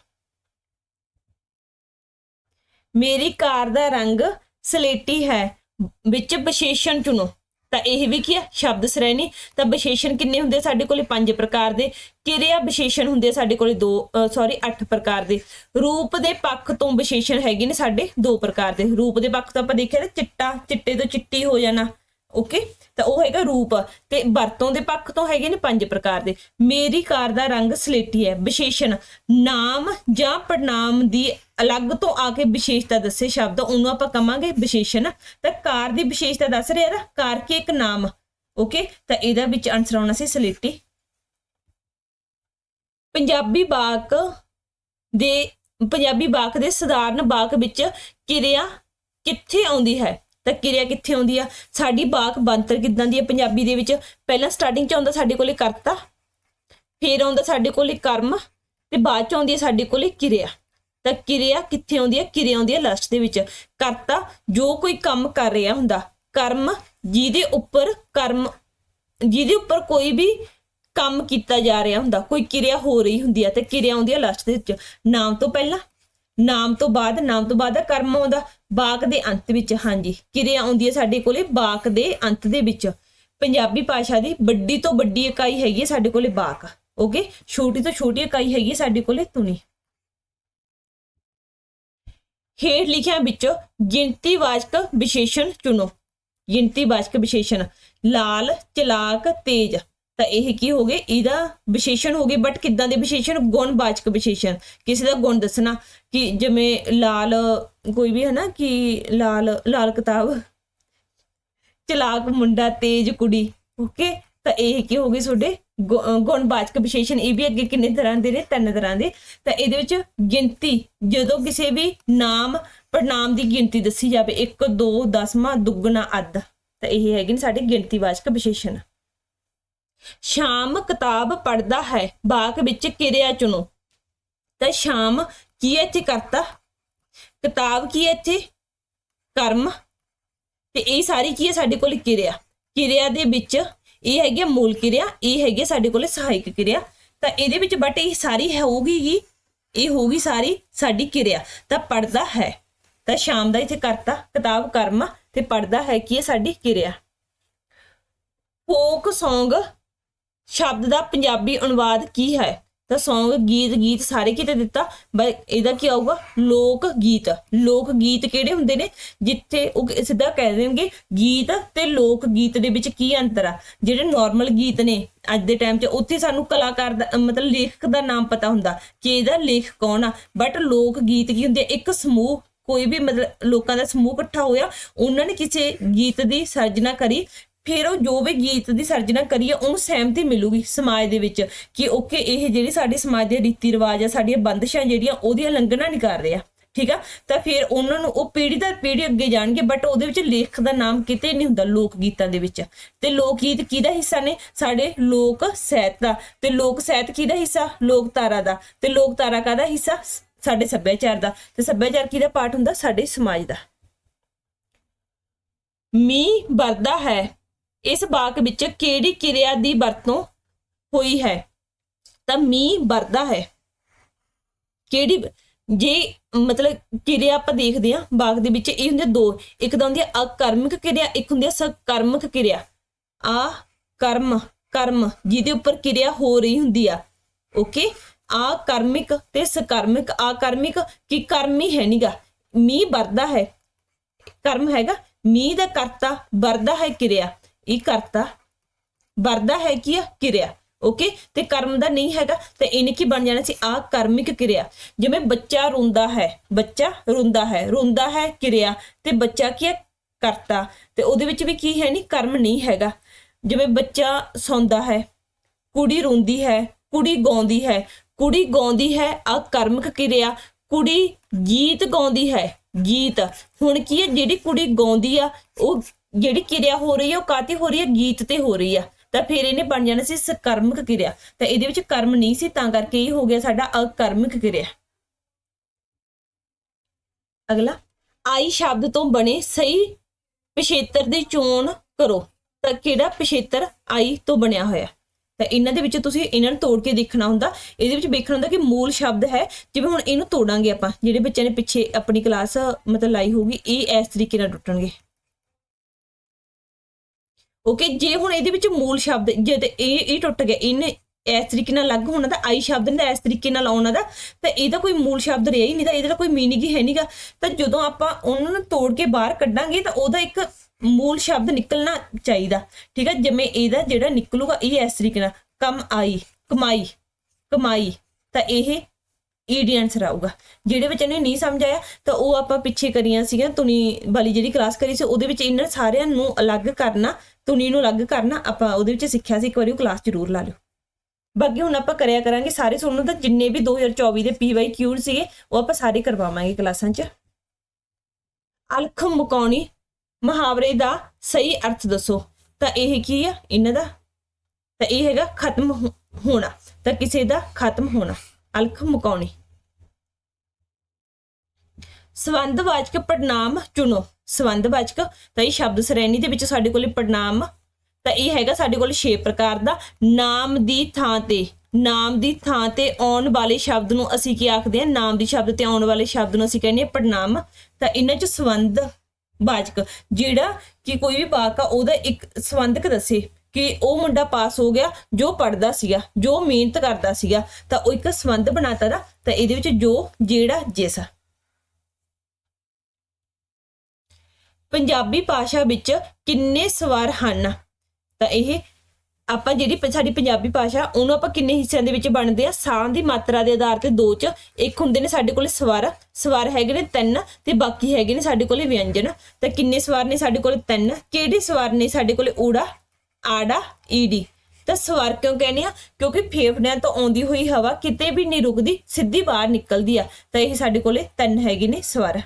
ਮੇਰੀ ਕਾਰ ਦਾ ਰੰਗ ਸਲੇਟੀ ਹੈ, ਵਿੱਚ ਵਿਸ਼ੇਸ਼ਣ ਚੁਣੋ। ਤਾਂ ਇਹ ਵੀ ਕੀ ਹੈ ਸ਼ਬਦ ਸ਼੍ਰੇਣੀ। ਤਾਂ ਵਿਸ਼ੇਸ਼ਣ ਕਿੰਨੇ ਹੁੰਦੇ ਸਾਡੇ ਕੋਲੇ? ਪੰਜ ਪ੍ਰਕਾਰ ਦੇ। ਕਿਰਿਆ ਵਿਸ਼ੇਸ਼ਣ ਹੁੰਦੇ ਸਾਡੇ ਕੋਲੇ ਦੋ ਸੌਰੀ 8 ਪ੍ਰਕਾਰ ਦੇ। ਰੂਪ ਦੇ ਪੱਖ ਤੋਂ ਵਿਸ਼ੇਸ਼ਣ ਹੈਗੇ ਨੇ ਸਾਡੇ ਦੋ ਪ੍ਰਕਾਰ ਦੇ। ਰੂਪ ਦੇ ਪੱਖ ਤੋਂ ਆਪਾਂ ਦੇਖਿਆ ਨਾ, ਚਿੱਟਾ, ਚਿੱਟੇ ਤੋਂ ਚਿੱਟੀ ਹੋ ਜਾਣਾ। ਓਕੇ? ਤਾਂ ਉਹ ਹੈਗਾ ਰੂਪ। ਤੇ ਵਰਤੋਂ ਦੇ ਪੱਖ ਤੋਂ ਹੈਗੇ ਨੇ ਪੰਜ ਪ੍ਰਕਾਰ ਦੇ। ਮੇਰੀ ਕਾਰ ਦਾ ਰੰਗ ਸਲੇਟੀ ਹੈ, ਵਿਸ਼ੇਸ਼ਣ। ਨਾਮ ਜਾਂ ਪ੍ਰਨਾਮ ਦੀ ਅਲੱਗ ਤੋਂ ਆ ਕੇ ਵਿਸ਼ੇਸ਼ਤਾ ਦੱਸੇ ਸ਼ਬਦ, ਉਹਨੂੰ ਆਪਾਂ ਕਵਾਂਗੇ ਵਿਸ਼ੇਸ਼ਣ। ਤਾਂ ਕਾਰ ਦੀ ਵਿਸ਼ੇਸ਼ਤਾ ਦੱਸ ਰਿਹਾ ਨਾ ਕਾਰ ਕੀ ਇੱਕ ਨਾਮ। ਓਕੇ? ਤਾਂ ਇਹਦਾ ਵਿੱਚ ਆਨਸਰ ਆਉਣਾ ਸੀ ਸਲੇਟੀ। ਪੰਜਾਬੀ ਵਾਕ ਦੇ ਪੰਜਾਬੀ ਵਾਕ ਦੇ ਸਧਾਰਨ ਵਾਕ ਵਿੱਚ ਕਿਰਿਆ ਕਿੱਥੇ ਆਉਂਦੀ ਹੈ? ਤਾਂ ਕਿਰਿਆ ਕਿੱਥੇ ਆਉਂਦੀ ਆ? ਸਾਡੀ ਬਾਕ ਬੰਤਰ ਕਿੱਦਾਂ ਦੀ ਹੈ ਪੰਜਾਬੀ ਦੇ ਵਿੱਚ? ਪਹਿਲਾਂ ਸਟਾਰਟਿੰਗ ਚ ਆਉਂਦਾ ਸਾਡੇ ਕੋਲੇ ਕਰਤਾ, ਫਿਰ ਆਉਂਦਾ ਸਾਡੇ ਕੋਲੇ ਕਰਮ ਤੇ ਬਾਅਦ ਚ ਆਉਂਦੀ ਹੈ ਸਾਡੇ ਕੋਲੇ ਕਿਰਿਆ। ਤਾਂ ਕਿਰਿਆ ਕਿੱਥੇ ਆਉਂਦੀ ਹੈ ਕਿਰਿਆ ਆਉਂਦੀ ਹੈ ਲਾਸਟ ਦੇ ਵਿੱਚ। ਕਰਤਾ ਜੋ ਕੋਈ ਕੰਮ ਕਰ ਰਿਹਾ ਹੁੰਦਾ, ਕਰਮ ਜਿਹਦੇ ਉੱਪਰ ਕਰਮ, ਜਿਹਦੇ ਉੱਪਰ ਕੋਈ ਵੀ ਕੰਮ ਕੀਤਾ ਜਾ ਰਿਹਾ ਹੁੰਦਾ, ਕੋਈ ਕਿਰਿਆ ਹੋ ਰਹੀ ਹੁੰਦੀ ਹੈ ਤੇ ਕਿਰਿਆ ਆਉਂਦੀ ਹੈ ਲਾਸਟ ਦੇ ਵਿੱਚ। ਨਾਮ ਤੋਂ ਪਹਿਲਾਂ ਨਾਮ ਤੋਂ ਬਾਅਦ, ਨਾਮ ਤੋਂ ਬਾਅਦ ਕਰਮ ਆਉਂਦਾ। ਬਾਕ ਦੇ ਅੰਤ ਵਿੱਚ, ਹਾਂਜੀ, ਕਿਰਿਆ ਆਉਂਦੀ ਹੈ ਸਾਡੇ ਕੋਲੇ ਬਾਕ ਦੇ ਅੰਤ ਦੇ ਵਿੱਚ। ਪੰਜਾਬੀ ਭਾਸ਼ਾ ਦੀ ਵੱਡੀ ਤੋਂ ਵੱਡੀ ਇਕਾਈ ਹੈਗੀ ਹੈ ਸਾਡੇ ਕੋਲੇ ਬਾਕ। ਓਕੇ? ਛੋਟੀ ਤੋਂ ਛੋਟੀ ਇਕਾਈ ਹੈਗੀ ਹੈ ਸਾਡੇ ਕੋਲੇ ਤੁਨੀ ਹੇਠ ਲਿਖਿਆ ਵਿੱਚੋਂ ਗਿਣਤੀ ਵਾਚਕ ਵਿਸ਼ੇਸ਼ਣ ਚੁਣੋ। ਗਿਣਤੀ ਵਾਚਕ ਵਿਸ਼ੇਸ਼ਣ। ਲਾਲ, ਚਲਾਕ, ਤੇਜ। ਤਾਂ ਇਹ ਕੀ ਹੋ ਗਏ? ਇਹਦਾ ਵਿਸ਼ੇਸ਼ਣ ਹੋ ਗਏ ਬਟ ਕਿੱਦਾਂ ਦੇ ਵਿਸ਼ੇਸ਼ਣ? ਗੁਣਵਾਚਕ ਵਿਸ਼ੇਸ਼ਣ। ਕਿਸੇ ਦਾ ਗੁਣ ਦੱਸਣਾ ਕਿ ਜਿਵੇਂ ਲਾਲ ਕੋਈ ਵੀ ਹੈ ਨਾ, ਕਿ ਲਾਲ ਲਾਲ ਕਿਤਾਬ। ਚਲਾਕ ਮੁੰਡਾ, ਤੇਜ ਕੁੜੀ। ਓਕੇ ਤਾਂ ਇਹ ਕੀ ਹੋ ਗਏ ਤੁਹਾਡੇ? ਗੁ- ਅਹ ਗੁਣਵਾਚਕ ਵਿਸ਼ੇਸ਼ਣ। ਇਹ ਵੀ ਅੱਗੇ ਕਿੰਨੇ ਤਰ੍ਹਾਂ ਦੇ ਨੇ? ਤਿੰਨ ਤਰ੍ਹਾਂ ਦੇ। ਤਾਂ ਇਹਦੇ ਵਿੱਚ ਗਿਣਤੀ, ਜਦੋਂ ਕਿਸੇ ਵੀ ਨਾਮ ਪ੍ਰਨਾਮ ਦੀ ਗਿਣਤੀ ਦੱਸੀ ਜਾਵੇ 1 2 ਦਸਵਾਂ ਦੁੱਗਣਾ, ਅੱਧ। ਤਾਂ ਇਹ ਹੈਗੇ ਨੇ ਸਾਡੇ ਗਿਣਤੀਵਾਚਕ ਵਿਸ਼ੇਸ਼ਣ। ਸ਼ਾਮ ਕਿਤਾਬ ਪੜ੍ਹਦਾ ਹੈ, ਬਾਗ ਵਿੱਚ ਕਿਰਿਆ ਚੁਣੋ। ਤਾਂ ਸ਼ਾਮ ਕੀ ਇੱਥੇ ਕਰਤਾ? ਕਿਤਾਬ ਕੀ ਇੱਥੇ? ਕਰਮ? ਤੇ ਇਹ ਸਾਰੀ ਕੀ ਹੈ ਸਾਡੇ ਕੋਲ ਕਿਰਿਆ? ਕਿਰਿਆ ਦੇ ਵਿੱਚ ਇਹ ਹੈਗੀ ਆ ਮੂਲ ਕਿਰਿਆ, ਇਹ ਹੈਗੀ ਆ ਸਾਡੇ ਕੋਲ ਸਹਾਇਕ ਕਿਰਿਆ। ਤਾਂ ਇਹਦੇ ਵਿੱਚ ਬਟ ਇਹ ਸਾਰੀ ਹੋਊਗੀ ਹੀ ਇਹ ਹੋਊਗੀ ਸਾਰੀ ਸਾਡੀ ਕਿਰਿਆ। ਤਾਂ ਪੜਦਾ ਹੈ। ਤਾਂ ਸ਼ਾਮ ਦਾ ਇੱਥੇ ਕਰਤਾ, ਕਿਤਾਬ, ਕਰਮ ਤੇ ਪੜਦਾ ਹੈ ਕੀ ਹੈ ਸਾਡੀ ਕਿਰਿਆ। ਫੋਕ Song ਸ਼ਬਦ ਦਾ ਪੰਜਾਬੀ ਅਨੁਵਾਦ ਕੀ ਹੈ? ਤਾਂ ਸੌਂਗ ਗੀਤ ਗੀਤ ਸਾਰੇ ਕਿਤੇ ਦਿੱਤਾ ਇਹਦਾ ਕੀ ਆਊਗਾ? ਲੋਕ ਗੀਤ। ਲੋਕ ਗੀਤ ਕਿਹੜੇ ਹੁੰਦੇ ਨੇ? ਜਿੱਥੇ ਉਹ ਸਿੱਧਾ ਕਹਿ ਦੇਣਗੇ, ਗੀਤ ਤੇ ਲੋਕ ਗੀਤ ਦੇ ਵਿੱਚ ਕੀ ਅੰਤਰ ਆ? ਜਿਹੜੇ ਨਾਰਮਲ ਗੀਤ ਨੇ, ਅੱਜ ਦੇ ਟਾਈਮ 'ਚ ਉੱਥੇ ਸਾਨੂੰ ਕਲਾਕਾਰ ਦਾ, ਮਤਲਬ ਲੇਖਕ ਦਾ ਨਾਮ ਪਤਾ ਹੁੰਦਾ, ਕਿ ਇਹਦਾ ਲੇਖ ਕੌਣ ਆ? ਬਟ ਲੋਕ ਗੀਤ ਕੀ ਹੁੰਦੇ ਆ? ਇੱਕ ਸਮੂਹ, ਕੋਈ ਵੀ ਮਤਲਬ ਲੋਕਾਂ ਦਾ ਸਮੂਹ ਇਕੱਠਾ ਹੋਇਆ, ਉਹਨਾਂ ਨੇ ਕਿਸੇ ਗੀਤ ਦੀ ਸਿਰਜਣਾ ਕਰੀ ਫਿਰ ਉਹ ਜੋ ਵੀ ਗੀਤ ਦੀ ਸਿਰਜਣਾ ਕਰੀਏ, ਉਹਨੂੰ ਸਹਿਮਤੀ ਮਿਲੂਗੀ ਸਮਾਜ ਦੇ ਵਿੱਚ ਕਿ ਓਕੇ, ਇਹ ਜਿਹੜੀ ਸਾਡੇ ਸਮਾਜ ਦੇ ਰੀਤੀ ਰਿਵਾਜ ਆ, ਸਾਡੀਆਂ ਬੰਦਸ਼ਾਂ ਜਿਹੜੀਆਂ ਉਹਦੀਆਂ ਲੰਘਣਾ ਨਹੀਂ ਕਰ ਰਿਹਾ, ਠੀਕ ਆ? ਤਾਂ ਫਿਰ ਉਹਨਾਂ ਨੂੰ ਉਹ ਪੀੜ੍ਹੀ ਦਰ ਪੀੜ੍ਹੀ ਅੱਗੇ ਜਾਣਗੇ ਬਟ ਉਹਦੇ ਵਿੱਚ ਲੇਖਕ ਦਾ ਨਾਮ ਕਿਤੇ ਨਹੀਂ ਹੁੰਦਾ ਲੋਕ ਗੀਤਾਂ ਦੇ ਵਿੱਚ। ਤੇ ਲੋਕ ਗੀਤ ਕਿਹਦਾ ਹਿੱਸਾ ਨੇ? ਸਾਡੇ ਲੋਕ ਸਾਹਿਤ ਦਾ। ਤੇ ਲੋਕ ਸਾਹਿਤ ਕਿਹਦਾ ਹਿੱਸਾ? ਲੋਕ ਤਾਰਾ ਦਾ। ਤੇ ਲੋਕ ਤਾਰਾ ਕਾਹਦਾ ਹਿੱਸਾ? ਸਾਡੇ ਸੱਭਿਆਚਾਰ ਦਾ। ਤੇ ਸੱਭਿਆਚਾਰ ਕਿਹਦਾ ਪਾਰਟ ਹੁੰਦਾ? ਸਾਡੇ ਸਮਾਜ ਦਾ। ਮੀਂਹ ਵਰਦਾ ਹੈ। ਇਸ ਬਾਕ ਵਿੱਚ ਕਿਹੜੀ ਕਿਰਿਆ ਦੀ ਵਰਤੋਂ ਹੋਈ ਹੈ? ਤਾਂ ਮੀਂਹ ਵਰਦਾ ਹੈ। ਕਿਹੜੀ, ਜੇ ਮਤਲਬ ਕਿਰਿਆ ਆਪਾਂ ਦੇਖਦੇ ਆ ਬਾਕ ਦੇ ਵਿੱਚ ਇਹ ਹੁੰਦੇ ਦੋ, ਇੱਕ ਤਾਂ ਹੁੰਦੀ ਆ ਅਕਰਮਿਕ ਕਿਰਿਆ, ਇੱਕ ਹੁੰਦੀ ਆ ਸਕਰਮਕ ਕਿਰਿਆ। ਆ, ਕਰਮ ਕਰਮ, ਜਿਹਦੇ ਉੱਪਰ ਕਿਰਿਆ ਹੋ ਰਹੀ ਹੁੰਦੀ ਆ। ਓਕੇ? ਆ ਕਰਮਿਕ ਤੇ ਸਕਰਮਿਕ। ਆ ਕਰਮਿਕ ਕੀ ਕਰਮ ਹੀ ਹੈ ਨੀਗਾ ਮੀਂਹ ਵਰਦਾ ਹੈ। ਕਰਮ ਹੈਗਾ। ਮੀਂਹ ਦਾ ਕਰਤਾ ਵਰਦਾ ਹੈ ਕਿਰਿਆ। ਇਹ ਕਰਤਾ। ਵਰਦਾ ਹੈ ਕੀ ਆ? ਕਿਰਿਆ। ਓਕੇ ਤੇ ਕਰਮ ਦਾ ਨਹੀਂ ਹੈਗਾ, ਤੇ ਇਹਨੇ ਕੀ ਬਣ ਜਾਣਾ ਸੀ? ਆ ਕਰਮਿਕ ਕਿਰਿਆ। ਜਿਵੇਂ ਬੱਚਾ ਰੋਂਦਾ ਹੈ, ਬੱਚਾ ਰੋਂਦਾ ਹੈ ਰੋਂਦਾ ਹੈ ਕਿਰਿਆ, ਤੇ ਬੱਚਾ ਕੀ ਹੈ ਕਰਤਾ। ਤੇ ਉਹਦੇ ਵਿੱਚ ਵੀ ਕੀ ਹੈ ਨਹੀਂ ਕਰਮ ਨਹੀਂ ਹੈਗਾ। ਜਿਵੇਂ ਬੱਚਾ ਸੌਂਦਾ ਹੈ, ਕੁੜੀ ਰੋਂਦੀ ਹੈ, ਕੁੜੀ ਗਾਉਂਦੀ ਹੈ, ਕੁੜੀ ਗਾਉਂਦੀ ਹੈ, ਆ ਕਰਮਕ ਕਿਰਿਆ। ਕੁੜੀ ਗੀਤ ਗਾਉਂਦੀ ਹੈ ਗੀਤ। ਹੁਣ ਕੀ ਹੈ, ਜਿਹੜੀ ਕੁੜੀ ਗਾਉਂਦੀ ਆ, ਉਹ ਜਿਹੜੀ ਕਿਰਿਆ ਹੋ ਰਹੀ ਹੈ ਉਹ ਕਾਤੇ ਹੋ ਰਹੀ ਹੈ ਗੀਤ ਤੇ ਹੋ ਰਹੀ ਆ। ਤਾਂ ਫਿਰ ਇਹਨੇ ਬਣ ਜਾਣਾ ਸੀ ਸਕਰਮਕ ਕਿਰਿਆ। ਤਾਂ ਇਹਦੇ ਵਿੱਚ ਕਰਮ ਨਹੀਂ ਸੀ, ਤਾਂ ਕਰਕੇ ਇਹ ਹੋ ਗਿਆ ਸਾਡਾ ਅਕਰਮਕ ਕਿਰਿਆ। ਅਗਲਾ। ਆਈ ਸ਼ਬਦ ਤੋਂ ਬਣੇ ਸਹੀ ਪਿਛੇਤਰ ਦੀ ਚੋਣ ਕਰੋ। ਤਾਂ ਕਿਹੜਾ ਪਿਛੇਤਰ ਆਈ ਤੋਂ ਬਣਿਆ ਹੋਇਆ? ਤਾਂ ਇਹਨਾਂ ਦੇ ਵਿੱਚ ਤੁਸੀਂ ਇਹਨਾਂ ਨੂੰ ਤੋੜ ਕੇ ਦੇਖਣਾ ਹੁੰਦਾ, ਇਹਦੇ ਵਿੱਚ ਵੇਖਣਾ ਹੁੰਦਾ ਕਿ ਮੂਲ ਸ਼ਬਦ ਹੈ, ਜਿਵੇਂ ਹੁਣ ਇਹਨੂੰ ਤੋੜਾਂਗੇ ਆਪਾਂ, ਜਿਹੜੇ ਬੱਚਿਆਂ ਨੇ ਪਿੱਛੇ ਆਪਣੀ ਕਲਾਸ ਮਤਲਬ ਲਾਈ ਹੋਊਗੀ, ਇਹ ਇਸ ਤਰੀਕੇ ਨਾਲ ਟੁੱਟਣਗੇ। ਓਕੇ ਜੇ ਹੁਣ ਇਹਦੇ ਵਿੱਚ ਮੂਲ ਸ਼ਬਦ, ਜੇ ਤੇ ਇਹ ਇਹ ਟੁੱਟ ਗਿਆ, ਇਹਨੇ ਇਸ ਤਰੀਕੇ ਨਾਲ ਲੱਗ ਹੋਣਾ, ਤਾਂ ਆਈ ਸ਼ਬਦ ਨੇ ਇਸ ਤਰੀਕੇ ਨਾਲ ਆਉਣਾ ਦਾ, ਤਾਂ ਇਹਦਾ ਕੋਈ ਮੂਲ ਸ਼ਬਦ ਰਿਹਾ ਹੀ ਨਹੀਂ, ਤਾਂ ਇਹਦਾ ਕੋਈ ਮੀਨਿੰਗ ਹੀ ਹੈ ਨਹੀਂਗਾ ਤਾਂ ਜਦੋਂ ਆਪਾਂ ਉਹਨਾਂ ਨੂੰ ਤੋੜ ਕੇ ਬਾਹਰ ਕੱਢਾਂਗੇ, ਤਾਂ ਉਹਦਾ ਇੱਕ ਮੂਲ ਸ਼ਬਦ ਨਿਕਲਣਾ ਚਾਹੀਦਾ। ਠੀਕ ਹੈ ਜਿਵੇਂ ਇਹਦਾ ਜਿਹੜਾ ਨਿਕਲੂਗਾ, ਇਹ ਇਸ ਤਰੀਕੇ ਨਾਲ, ਕਮ ਆਈ, ਕਮਾਈ ਕਮਾਈ, ਤਾਂ ਇਹ ਈਡੀ ਆਨਸਰ ਆਊਗਾ। ਜਿਹੜੇ ਬੱਚੇ ਨੂੰ ਨਹੀਂ ਸਮਝ ਆਇਆ ਤਾਂ ਉਹ ਆਪਾਂ ਪਿੱਛੇ ਕਰੀਆਂ ਸੀਗੀਆਂ ਤੁਨੀ ਵਾਲੀ ਜਿਹੜੀ ਕਲਾਸ ਕਰੀ ਸੀ, ਉਹਦੇ ਵਿੱਚ ਇਹਨਾਂ ਸਾਰਿਆਂ ਨੂੰ ਅਲੱਗ ਕਰਨਾ ਤੁਨੀ ਨੂੰ ਅਲੱਗ ਕਰਨਾ, ਆਪਾਂ ਉਹਦੇ ਵਿੱਚ ਸਿੱਖਿਆ ਸੀ, ਇੱਕ ਵਾਰੀ ਉਹ ਕਲਾਸ ਜ਼ਰੂਰ ਲਾ ਲਿਓ। ਬਾਕੀ ਹੁਣ ਆਪਾਂ ਕਰਿਆ ਕਰਾਂਗੇ, ਸਾਰੇ ਸੁਣਨ ਦਾ ਜਿੰਨੇ ਵੀ 2024 ਦੇ ਪੀਵਾਈ ਕਿਊ ਸੀਗੇ, ਉਹ ਆਪਾਂ ਸਾਰੇ ਕਰਵਾਵਾਂਗੇ ਕਲਾਸਾਂ 'ਚ। ਅਲਖ ਮੁਕਾਉਣੀ ਮੁਹਾਵਰੇ ਦਾ ਸਹੀ ਅਰਥ ਦੱਸੋ। ਤਾਂ ਇਹ ਕੀ ਆ? ਇਹਨਾਂ ਦਾ? ਤਾਂ ਇਹ ਹੈਗਾ ਖਤਮ ਹੋਣਾ। ਤਾਂ ਕਿਸੇ ਦਾ ਖਤਮ ਹੋਣਾ। ਅਲਖ ਮੁਕਾਉਣੀ। ਸੰਬੰਧਵਾਚਕ ਪੜਨਾਮ ਚੁਣੋ। ਸੰਬੰਧਵਾਚਕ ਤਾਂ ਇਹ ਸ਼ਬਦ ਸ਼੍ਰੇਣੀ ਦੇ ਵਿੱਚ ਸਾਡੇ ਕੋਲੇ ਪੜਨਾਮ ਤਾਂ ਇਹ ਹੈਗਾ ਸਾਡੇ ਕੋਲ 6 ਪ੍ਰਕਾਰ ਦਾ। ਨਾਮ ਦੀ ਥਾਂ ਤੇ। ਨਾਮ ਦੀ ਥਾਂ ਤੇ ਆਉਣ ਵਾਲੇ ਸ਼ਬਦ ਨੂੰ ਅਸੀਂ ਕੀ ਆਖਦੇ ਹਾਂ? ਨਾਮ ਦੀ ਸ਼ਬਦ ਤੇ ਆਉਣ ਵਾਲੇ ਸ਼ਬਦ ਨੂੰ ਅਸੀਂ ਕਹਿੰਦੇ ਹਾਂ ਪੜਨਾਮ ਤਾਂ ਇਹਨਾਂ 'ਚ ਸੰਬੰਧ ਵਾਚਕ ਜਿਹੜਾ ਕਿ ਕੋਈ ਵੀ ਵਾਕ ਆ, ਉਹਦਾ ਇੱਕ ਸੰਬੰਧਕ ਦੱਸੇ ਕਿ ਉਹ ਮੁੰਡਾ ਪਾਸ ਹੋ ਗਿਆ, ਜੋ ਪੜਦਾ ਸੀਗਾ, ਜੋ ਮਿਹਨਤ ਕਰਦਾ ਸੀਗਾ, ਤਾਂ ਉਹ ਇੱਕ ਸੰਬੰਧ ਬਣਾਤਾ ਦਾ ਤਾਂ ਇਹਦੇ ਵਿੱਚ ਜੋ, ਜਿਹੜਾ, ਜਿਸ ਪੰਜਾਬੀ ਭਾਸ਼ਾ ਵਿੱਚ ਕਿੰਨੇ ਸਵਰ ਹਨ? ਤਾਂ ਇਹ ਆਪਾਂ ਜਿਹੜੀ ਸਾਡੀ ਪੰਜਾਬੀ ਭਾਸ਼ਾ, ਉਹਨੂੰ ਆਪਾਂ ਕਿੰਨੇ ਹਿੱਸਿਆਂ ਦੇ ਵਿੱਚ ਬਣਦੇ ਆ? ਸਾਹ ਦੀ ਮਾਤਰਾ ਦੇ ਆਧਾਰ ਤੇ ਦੋ ਚ, ਇੱਕ ਹੁੰਦੇ ਨੇ ਸਾਡੇ ਕੋਲੇ ਸਵਰ ਸਵਰ ਹੈਗੇ ਨੇ ਤਿੰਨ ਤੇ ਬਾਕੀ ਹੈਗੇ ਨੇ ਸਾਡੇ ਕੋਲੇ ਵਿਅੰਜਨ। ਤਾਂ ਕਿੰਨੇ ਸਵਰ ਨੇ ਸਾਡੇ ਕੋਲੇ ਤਿੰਨ? ਕਿਹੜੇ ਸਵਰ ਨੇ ਸਾਡੇ ਕੋਲੇ ਊੜਾ, ਆੜਾ ਈਡੀ ਤਾਂ ਸਵਰ ਕਿਉਂ ਕਹਿੰਦੇ ਆ? ਕਿਉਂਕਿ ਫੇਫੜਿਆਂ ਤੋਂ ਆਉਂਦੀ ਹੋਈ ਹਵਾ ਕਿਤੇ ਵੀ ਨਹੀਂ ਰੁਕਦੀ, ਸਿੱਧੀ ਬਾਹਰ ਨਿਕਲਦੀ ਆ। ਤਾਂ ਇਹ ਸਾਡੇ ਕੋਲੇ ਤਿੰਨ ਹੈਗੇ ਨੇ ਸਵਰ।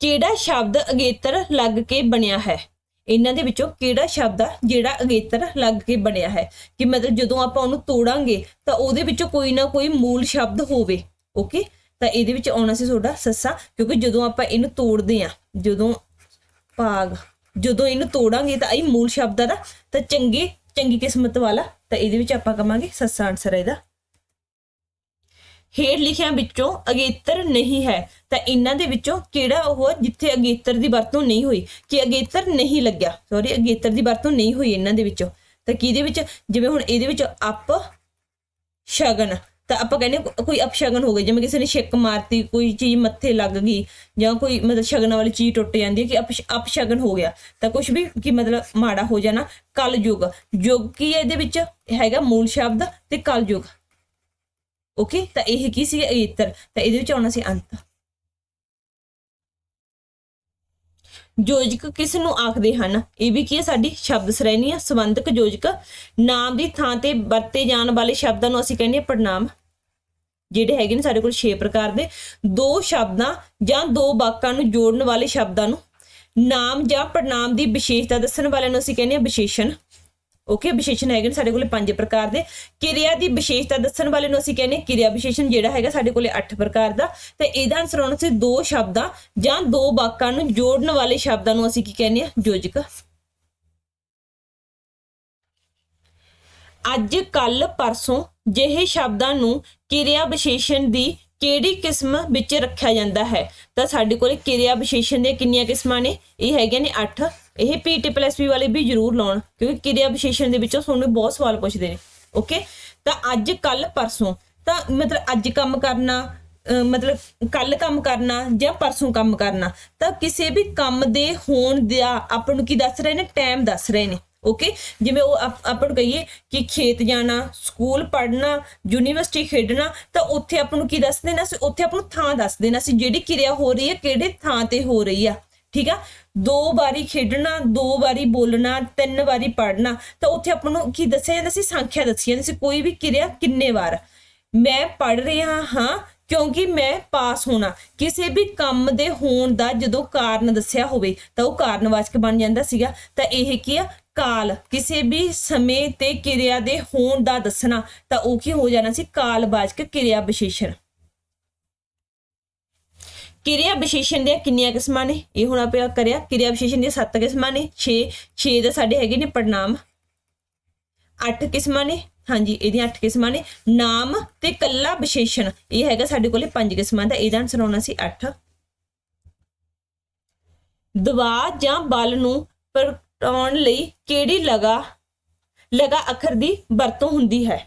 ਕਿਹੜਾ ਸ਼ਬਦ ਅਗੇਤਰ ਲੱਗ ਕੇ ਬਣਿਆ ਹੈ? ਇਹਨਾਂ ਦੇ ਵਿੱਚੋਂ ਕਿਹੜਾ ਸ਼ਬਦ ਆ ਜਿਹੜਾ ਅਗੇਤਰ ਲੱਗ ਕੇ ਬਣਿਆ ਹੈ? ਕਿ ਮਤਲਬ ਜਦੋਂ ਆਪਾਂ ਉਹਨੂੰ ਤੋੜਾਂਗੇ, ਤਾਂ ਉਹਦੇ ਵਿੱਚੋਂ ਕੋਈ ਨਾ ਕੋਈ ਮੂਲ ਸ਼ਬਦ ਹੋਵੇ ਓਕੇ ਤਾਂ ਇਹਦੇ ਵਿੱਚ ਆਉਣਾ ਸੀ ਤੁਹਾਡਾ ਸੱਸਾ, ਕਿਉਂਕਿ ਜਦੋਂ ਆਪਾਂ ਇਹਨੂੰ ਤੋੜਦੇ ਆ ਜਦੋਂ ਭਾਗ, ਜਦੋਂ ਇਹਨੂੰ ਤੋੜਾਂਗੇ ਤਾਂ ਇਹ ਮੂਲ ਸ਼ਬਦ ਆ ਨਾ, ਤਾਂ ਚੰਗੇ, ਚੰਗੀ ਕਿਸਮਤ ਵਾਲਾ, ਤਾਂ ਇਹਦੇ ਵਿੱਚ ਆਪਾਂ ਕਵਾਂਗੇ ਸੱਸਾ ਆਨਸਰ ਹੈ ਇਹਦਾ। ਹੇਠ ਲਿਖਿਆਂ ਵਿੱਚੋਂ ਅਗੇਤਰ ਨਹੀਂ ਹੈ, ਤਾਂ ਇਹਨਾਂ ਦੇ ਵਿੱਚੋਂ ਕਿਹੜਾ ਉਹ ਜਿੱਥੇ ਅਗੇਤਰ ਦੀ ਵਰਤੋਂ ਨਹੀਂ ਹੋਈ? ਕਿ ਅਗੇਤਰ ਨਹੀਂ ਲੱਗਿਆ ਸੌਰੀ ਅਗੇਤਰ ਦੀ ਵਰਤੋਂ ਨਹੀਂ ਹੋਈ ਇਹਨਾਂ ਦੇ ਵਿੱਚੋਂ, ਤਾਂ ਕਿਹਦੇ ਵਿੱਚ? ਜਿਵੇਂ ਹੁਣ ਇਹਦੇ ਵਿੱਚ ਅਪ ਸ਼ਗਨ ਤਾਂ ਆਪਾਂ ਕਹਿੰਦੇ ਕੋਈ ਅਪਸ਼ਗਨ ਹੋ ਗਿਆ, ਜਿਵੇਂ ਕਿਸੇ ਨੇ ਛਿੱਕ ਮਾਰਤੀ, ਕੋਈ ਚੀਜ਼ ਮੱਥੇ ਲੱਗ ਗਈ, ਜਾਂ ਕੋਈ ਮਤਲਬ ਸ਼ਗਨ ਵਾਲੀ ਚੀਜ਼ ਟੁੱਟ ਜਾਂਦੀ ਹੈ ਕਿ ਅਪਸ਼- ਅਪਸ਼ਗਨ ਹੋ ਗਿਆ, ਤਾਂ ਕੁਝ ਵੀ ਕਿ ਮਤਲਬ ਮਾੜਾ ਹੋ ਜਾਣਾ ਕਲ ਯੁਗ ਯੁਗ ਕੀ ਹੈ ਇਹਦੇ ਵਿੱਚ? ਹੈਗਾ ਮੂਲ ਸ਼ਬਦ ਤੇ ਕਲ ਯੁਗ ਓਕੇ ਤਾਂ ਇਹ ਕੀ ਸੀ ਅਗੇਤਰ ਤਾਂ ਇਹਦੇ ਵਿੱਚ ਆਉਣਾ ਸੀ ਅੰਤ। ਯੋਜਕ ਕਿਸ ਨੂੰ ਆਖਦੇ ਹਨ? ਇਹ ਵੀ ਕੀ ਹੈ? ਸਾਡੀ ਸ਼ਬਦ ਸ਼੍ਰੇਣੀ ਆ ਸੰਬੰਧਕ ਯੋਜਕ। ਨਾਮ ਦੀ ਥਾਂ ਤੇ ਵਰਤੇ ਜਾਣ ਵਾਲੇ ਸ਼ਬਦਾਂ ਨੂੰ ਅਸੀਂ ਕਹਿੰਦੇ ਹਾਂ ਪੜਨਾਮ ਜਿਹੜੇ ਹੈਗੇ ਨੇ ਸਾਡੇ ਕੋਲ 6 ਪ੍ਰਕਾਰ ਦੇ। ਦੋ ਸ਼ਬਦਾਂ ਜਾਂ ਦੋ ਵਾਕਾਂ ਨੂੰ ਜੋੜਨ ਵਾਲੇ ਸ਼ਬਦਾਂ ਨੂੰ। ਨਾਮ ਜਾਂ ਪੜਨਾਮ ਦੀ ਵਿਸ਼ੇਸ਼ਤਾ ਦੱਸਣ ਵਾਲਿਆਂ ਨੂੰ ਅਸੀਂ ਕਹਿੰਦੇ ਹਾਂ ਵਿਸ਼ੇਸ਼ਣ। ਓਕੇ, ਵਿਸ਼ੇਸ਼ਣ ਹੈਗੇ ਨੇ ਸਾਡੇ ਕੋਲੇ ਪੰਜ ਪ੍ਰਕਾਰ ਦੇ। ਕਿਰਿਆ ਦੀ ਵਿਸ਼ੇਸ਼ਤਾ ਦੱਸਣ ਵਾਲੇ ਨੂੰ ਅਸੀਂ ਕਹਿੰਦੇ ਕਿਰਿਆ ਵਿਸ਼ੇਸ਼ਣ, ਜਿਹੜਾ ਹੈਗਾ ਸਾਡੇ ਕੋਲੇ 8 ਪ੍ਰਕਾਰ ਦਾ। ਤੇ ਇਹਦਾ ਆਨਸਰ ਆਉਣਾ ਸੀ ਦੋ ਸ਼ਬਦਾਂ ਜਾਂ ਦੋ ਵਾਕਾਂ ਨੂੰ ਜੋੜਨ ਵਾਲੇ ਸ਼ਬਦਾਂ ਨੂੰ ਅਸੀਂ ਕੀ ਕਹਿੰਦੇ ਹਾਂ? ਯੋਜਕ। ਅੱਜ, ਕੱਲ, ਪਰਸੋਂ ਜਿਹੇ ਸ਼ਬਦਾਂ ਨੂੰ ਕਿਰਿਆ ਵਿਸ਼ੇਸ਼ਣ ਦੀ ਕਿਹੜੀ ਕਿਸਮ ਵਿੱਚ ਰੱਖਿਆ ਜਾਂਦਾ ਹੈ? ਤਾਂ ਸਾਡੇ ਕੋਲੇ ਕਿਰਿਆ ਵਿਸ਼ੇਸ਼ਣ ਦੀਆਂ ਕਿੰਨੀਆਂ ਕਿਸਮਾਂ ਨੇ? ਇਹ ਹੈਗੀਆਂ ਨੇ 8 ਇਹ ਪੀਟੀ ਪਲੱਸ ਵੀ ਵਾਲੇ ਵੀ ਜ਼ਰੂਰ ਲਾਉਣ, ਕਿਉਂਕਿ ਕਿਰਿਆ ਵਿਸ਼ੇਸ਼ਣ ਦੇ ਵਿੱਚੋਂ ਤੁਹਾਨੂੰ ਬਹੁਤ ਸਵਾਲ ਪੁੱਛਦੇ ਨੇ ਓਕੇ ਤਾਂ ਅੱਜ ਕੱਲ ਪਰਸੋਂ, ਤਾਂ ਮਤਲਬ ਅੱਜ ਕੰਮ ਕਰਨਾ ਮਤਲਬ ਕੱਲ ਕੰਮ ਕਰਨਾ ਜਾਂ ਪਰਸੋਂ ਕੰਮ ਕਰਨਾ, ਤਾਂ ਕਿਸੇ ਵੀ ਕੰਮ ਦੇ ਹੋਣ ਦਾ ਆਪਾਂ ਨੂੰ ਕੀ ਦੱਸ ਰਹੇ ਨੇ? ਟਾਈਮ ਦੱਸ ਰਹੇ ਨੇ ਓਕੇ ਜਿਵੇਂ ਉਹ ਆਪਾਂ ਨੂੰ ਕਹੀਏ ਕਿ ਖੇਤ ਜਾਣਾ, ਸਕੂਲ ਪੜ੍ਹਨਾ, ਯੂਨੀਵਰਸਿਟੀ ਖੇਡਣਾ, ਤਾਂ ਉੱਥੇ ਆਪਾਂ ਨੂੰ ਕੀ ਦੱਸ ਦੇਣਾ ਸੀ? ਉੱਥੇ ਆਪਾਂ ਨੂੰ ਥਾਂ ਦੱਸ ਦੇਣਾ ਸੀ ਜਿਹੜੀ ਕਿਰਿਆ ਹੋ ਰਹੀ ਹੈ, ਕਿਹੜੇ ਥਾਂ ਤੇ ਹੋ ਰਹੀ ਆ, ਠੀਕ ਆ? ਦੋ ਵਾਰੀ ਖੇਡਣਾ, ਦੋ ਵਾਰੀ ਬੋਲਣਾ, ਤਿੰਨ ਵਾਰੀ ਪੜ੍ਹਨਾ, ਤਾਂ ਉੱਥੇ ਆਪਾਂ ਨੂੰ ਕੀ ਦੱਸਿਆ ਜਾਂਦਾ ਸੀ? ਸੰਖਿਆ ਦੱਸੀ ਜਾਂਦੀ ਸੀ। ਕੋਈ ਵੀ ਕਿਰਿਆ ਕਿੰਨੇ ਵਾਰ? ਮੈਂ ਪੜ੍ਹ ਰਿਹਾ ਹਾਂ ਕਿਉਂਕਿ ਮੈਂ ਪਾਸ ਹੋਣਾ। ਕਿਸੇ ਵੀ ਕੰਮ ਦੇ ਹੋਣ ਦਾ ਜਦੋਂ ਕਾਰਨ ਦੱਸਿਆ ਹੋਵੇ, ਤਾਂ ਉਹ ਕਾਰਨਵਾਚਕ ਬਣ ਜਾਂਦਾ ਸੀਗਾ। ਤਾਂ ਇਹ ਕੀ ਆ? ਕਾਲ। ਕਿਸੇ ਵੀ ਸਮੇਂ ਤੇ ਕਿਰਿਆ ਦੇ ਹੋਣ ਦਾ ਦੱਸਣਾ, ਤਾਂ ਉਹ ਕੀ ਹੋ ਜਾਣਾ ਸੀ? ਕਾਲਵਾਚਕ ਕਿਰਿਆ ਵਿਸ਼ੇਸ਼ਣ। ਕਿਰਿਆ ਵਿਸ਼ੇਸ਼ਣ ਦੀਆਂ ਕਿੰਨੀਆਂ ਕਿਸਮਾਂ ਨੇ? ਇਹ ਹੁਣ ਆਪਾਂ ਕਰਿਆ ਕਿਰਿਆ। ਵਿਸ਼ੇਸ਼ਣ ਦੀਆਂ 7 ਕਿਸਮਾਂ ਨੇ। 6 6 ਦੇ ਸਾਡੇ ਹੈਗੇ ਨੇ ਪੜਨਾਮ। 8 ਕਿਸਮਾਂ ਨੇ। ਹਾਂਜੀ, ਇਹਦੀਆਂ 8 ਕਿਸਮਾਂ ਨੇ। ਨਾਮ ਤੇ ਕੱਲਾ ਵਿਸ਼ੇਸ਼ਣ ਇਹ ਹੈਗਾ ਸਾਡੇ ਕੋਲੇ 5 ਕਿਸਮਾਂ ਦਾ। ਇਹਦਾ ਆਨਸਰ ਆਉਣਾ ਸੀ 8 ਦਵਾ ਜਾਂ ਬਲ ਨੂੰ ਪ੍ਰਗਟਾਉਣ ਲਈ ਕਿਹੜੀ ਲਗਾ ਲਗਾ ਅੱਖਰ ਦੀ ਵਰਤੋਂ ਹੁੰਦੀ ਹੈ?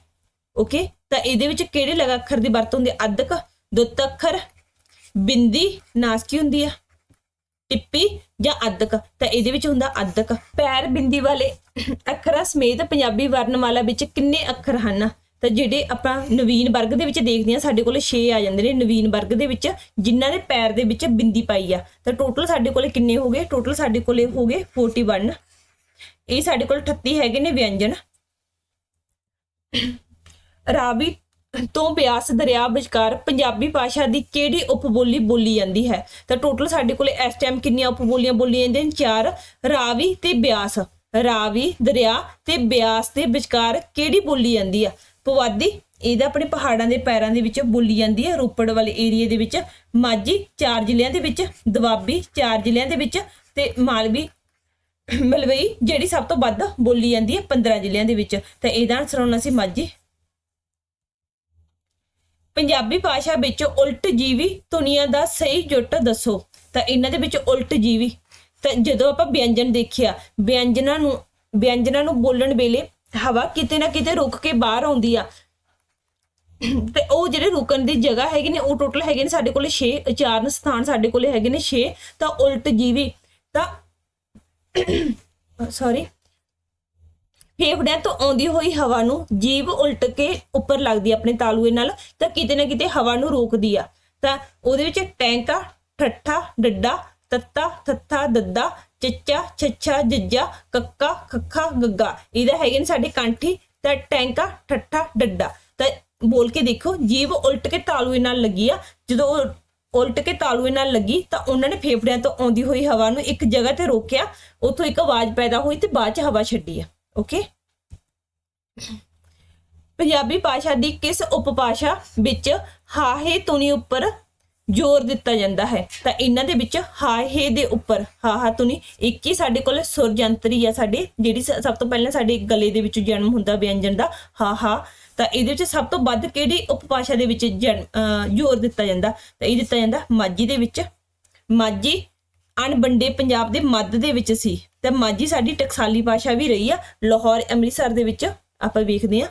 ਓਕੇ? ਤਾਂ ਇਹਦੇ ਵਿੱਚ ਕਿਹੜੇ ਲਗਾ ਅੱਖਰ ਦੀ ਵਰਤੋਂ ਹੁੰਦੀ ਹੈ? ਅਦਕ, ਦੁੱਤ ਅੱਖਰ ਬਿੰਦੀ ਨਾਸਕੀ ਹੁੰਦੀ ਆ? ਟਿੱਪੀ ਜਾਂ ਅਦਕ? ਤਾਂ ਇਹਦੇ ਵਿੱਚ ਹੁੰਦਾ ਅਦਕ। ਪੈਰ ਬਿੰਦੀ ਵਾਲੇ ਅੱਖਰਾਂ ਸਮੇਤ ਪੰਜਾਬੀ ਵਰਣਮਾਲਾ ਵਿੱਚ ਕਿੰਨੇ ਅੱਖਰ ਹਨ? ਤਾਂ ਜਿਹੜੇ ਆਪਾਂ ਨਵੀਨ ਵਰਗ ਦੇ ਵਿੱਚ ਦੇਖਦੇ ਹਾਂ, ਸਾਡੇ ਕੋਲ 6 ਆ ਜਾਂਦੇ ਨੇ। ਨਵੀਨ ਵਰਗ ਦੇ ਵਿੱਚ ਜਿਨ੍ਹਾਂ ਦੇ ਪੈਰ ਦੇ ਵਿੱਚ ਬਿੰਦੀ ਪਾਈ ਆ। ਤਾਂ ਟੋਟਲ ਸਾਡੇ ਕੋਲੇ ਕਿੰਨੇ ਹੋ ਗਏ? ਟੋਟਲ ਸਾਡੇ ਕੋਲੇ ਹੋ ਗਏ 41 ਇਹ ਸਾਡੇ ਕੋਲ 38 ਹੈਗੇ ਨੇ ਵਿਅੰਜਨ। ਰਾਵੀ ਤੋਂ ਬਿਆਸ ਦਰਿਆ ਵਿਚਕਾਰ ਪੰਜਾਬੀ ਭਾਸ਼ਾ ਦੀ ਕਿਹੜੀ ਉਪਬੋਲੀ ਬੋਲੀ ਜਾਂਦੀ ਹੈ? ਤਾਂ ਟੋਟਲ ਸਾਡੇ ਕੋਲੇ ਇਸ ਟਾਈਮ ਕਿੰਨੀਆਂ ਉਪਬੋਲੀਆਂ ਬੋਲੀਆਂ ਜਾਂਦੀਆਂ? ਚਾਰ, ਰਾਵੀ ਤੇ ਬਿਆਸ। ਰਾਵੀ, ਦਰਿਆ ਤੇ ਬਿਆਸ ਦੇ ਵਿਚਕਾਰ ਕਿਹੜੀ ਬੋਲੀ ਜਾਂਦੀ ਆ? ਪਵਾਦੀ ਇਹਦਾ ਆਪਣੇ ਪਹਾੜਾਂ ਦੇ ਪੈਰਾਂ ਦੇ ਵਿੱਚ ਬੋਲੀ ਜਾਂਦੀ ਹੈ ਰੋਪੜ ਵਾਲੇ ਏਰੀਏ ਦੇ ਵਿੱਚ। ਮਾਝੀ, ਚਾਰ ਜ਼ਿਲ੍ਹਿਆਂ ਦੇ ਵਿੱਚ। ਦਵਾਬੀ ਚਾਰ ਜ਼ਿਲ੍ਹਿਆਂ ਦੇ ਵਿੱਚ। ਤੇ ਮਾਲਵੀ, ਮਲਵਈ, ਜਿਹੜੀ ਸਭ ਤੋਂ ਵੱਧ ਬੋਲੀ ਜਾਂਦੀ ਹੈ 15 ਜ਼ਿਲ੍ਹਿਆਂ ਦੇ ਵਿੱਚ। ਤਾਂ ਇਹਦਾ ਆਨਸਰ ਆਉਣਾ ਸੀ ਮਾਝੀ। ਪੰਜਾਬੀ ਭਾਸ਼ਾ ਵਿੱਚ ਉਲਟ ਜੀਵੀ ਧੁਨੀਆਂ ਦਾ ਸਹੀ ਜੁੱਟ ਦੱਸੋ। ਤਾਂ ਇਹਨਾਂ ਦੇ ਵਿੱਚ ਉਲਟ ਜੀਵੀ। ਤਾਂ ਜਦੋਂ ਆਪਾਂ ਵਿਅੰਜਨ ਦੇਖਿਆ, ਵਿਅੰਜਨਾਂ ਨੂੰ ਵਿਅੰਜਨਾਂ ਨੂੰ ਬੋਲਣ ਵੇਲੇ ਹਵਾ ਕਿਤੇ ਨਾ ਕਿਤੇ ਰੁਕ ਕੇ ਬਾਹਰ ਆਉਂਦੀ ਆ। ਤੇ ਉਹ ਜਿਹੜੇ ਰੁਕਣ ਦੀ ਜਗ੍ਹਾ ਹੈਗੀ ਨੇ, ਉਹ ਟੋਟਲ ਹੈਗੇ ਨੇ ਸਾਡੇ ਕੋਲੇ 6 ਉਚਾਰਨ ਸਥਾਨ ਸਾਡੇ ਕੋਲੇ ਹੈਗੇ ਨੇ 6 ਤਾਂ ਉਲਟ ਜੀਵੀ। ਤਾਂ ਸੌਰੀ ਫੇਫੜਿਆਂ ਤੋਂ ਆਉਂਦੀ ਹੋਈ ਹਵਾ ਨੂੰ ਜੀਭ ਉਲਟ ਕੇ ਉੱਪਰ ਲੱਗਦੀ ਆ ਆਪਣੇ ਤਾਲੂਏ ਨਾਲ, ਤਾਂ ਕਿਤੇ ਨਾ ਕਿਤੇ ਹਵਾ ਨੂੰ ਰੋਕਦੀ ਆ। ਤਾਂ ਉਹਦੇ ਵਿੱਚ ਟੈਂਕਾ, ਠੱਠਾ, ਡੱਡਾ, ਤੱਤਾ, ਥੱਥਾ, ਦੱਦਾ, ਚੱਚਾ, ਛੱਛਾ, ਜੱਜਾ, ਕੱਕਾ, ਖੱਖਾ, ਗੱਗਾ। ਇਹਦਾ ਹੈਗੇ ਨੇ ਸਾਡੇ ਕੰਠੀ, ਤਾਂ ਟੈਂਕਾ, ਠੱਠਾ, ਡੱਡਾ। ਤਾਂ ਬੋਲ ਕੇ ਦੇਖੋ ਜੀਭ ਉਲਟ ਕੇ ਤਾਲੂਏ ਨਾਲ ਲੱਗੀ ਆ। ਜਦੋਂ ਉਲਟ ਕੇ ਤਾਲੂਏ ਨਾਲ ਲੱਗੀ, ਤਾਂ ਉਹਨਾਂ ਨੇ ਫੇਫੜਿਆਂ ਤੋਂ ਆਉਂਦੀ ਹੋਈ ਹਵਾ ਨੂੰ ਇੱਕ ਜਗ੍ਹਾ ਤੇ ਰੋਕਿਆ। ਉੱਥੋਂ ਇੱਕ ਆਵਾਜ਼ ਪੈਦਾ ਹੋਈ ਤੇ ਬਾਅਦ ਚ ਹਵਾ ਛੱਡੀ ਆ। ਓਕੇ। ਪੰਜਾਬੀ ਭਾਸ਼ਾ ਦੀ ਕਿਸ ਉਪਭਾਸ਼ਾ ਵਿੱਚ ਹਾਹੇ ਤੁਨੀ ਉੱਪਰ ਜ਼ੋਰ ਦਿੱਤਾ ਜਾਂਦਾ ਹੈ? ਤਾਂ ਇਹਨਾਂ ਦੇ ਵਿੱਚ ਹਾਹੇ ਦੇ ਉੱਪਰ, ਹਾਹਾ ਤੁਨੀ ਇੱਕ ਹੀ ਸਾਡੇ ਕੋਲ ਸੁਰ ਜੰਤਰੀ ਆ ਸਾਡੇ, ਜਿਹੜੀ ਸ- ਸਭ ਤੋਂ ਪਹਿਲਾਂ ਸਾਡੇ ਗਲੇ ਦੇ ਵਿੱਚ ਜਨਮ ਹੁੰਦਾ ਵਿਅੰਜਨ ਦਾ ਹਾਹਾ, ਤਾਂ ਇਹਦੇ ਵਿੱਚ ਸਭ ਤੋਂ ਵੱਧ ਕਿਹੜੀ ਉਪਭਾਸ਼ਾ ਦੇ ਵਿੱਚ ਜਨ- ਅਹ ਜ਼ੋਰ ਦਿੱਤਾ ਜਾਂਦਾ? ਤਾਂ ਇਹ ਦਿੱਤਾ ਜਾਂਦਾ ਮਾਝੀ ਦੇ ਵਿੱਚ। ਮਾਝੀ ਅਣਬੰਡੇ ਪੰਜਾਬ ਦੇ ਮੱਧ ਦੇ ਵਿੱਚ ਸੀ। ਤੇ ਮਾਝੀ ਸਾਡੀ ਟਕਸਾਲੀ ਭਾਸ਼ਾ ਵੀ ਰਹੀ ਆ। ਲਾਹੌਰ, ਅੰਮ੍ਰਿਤਸਰ ਦੇ ਵਿੱਚ ਆਪਾਂ ਵੇਖਦੇ ਆ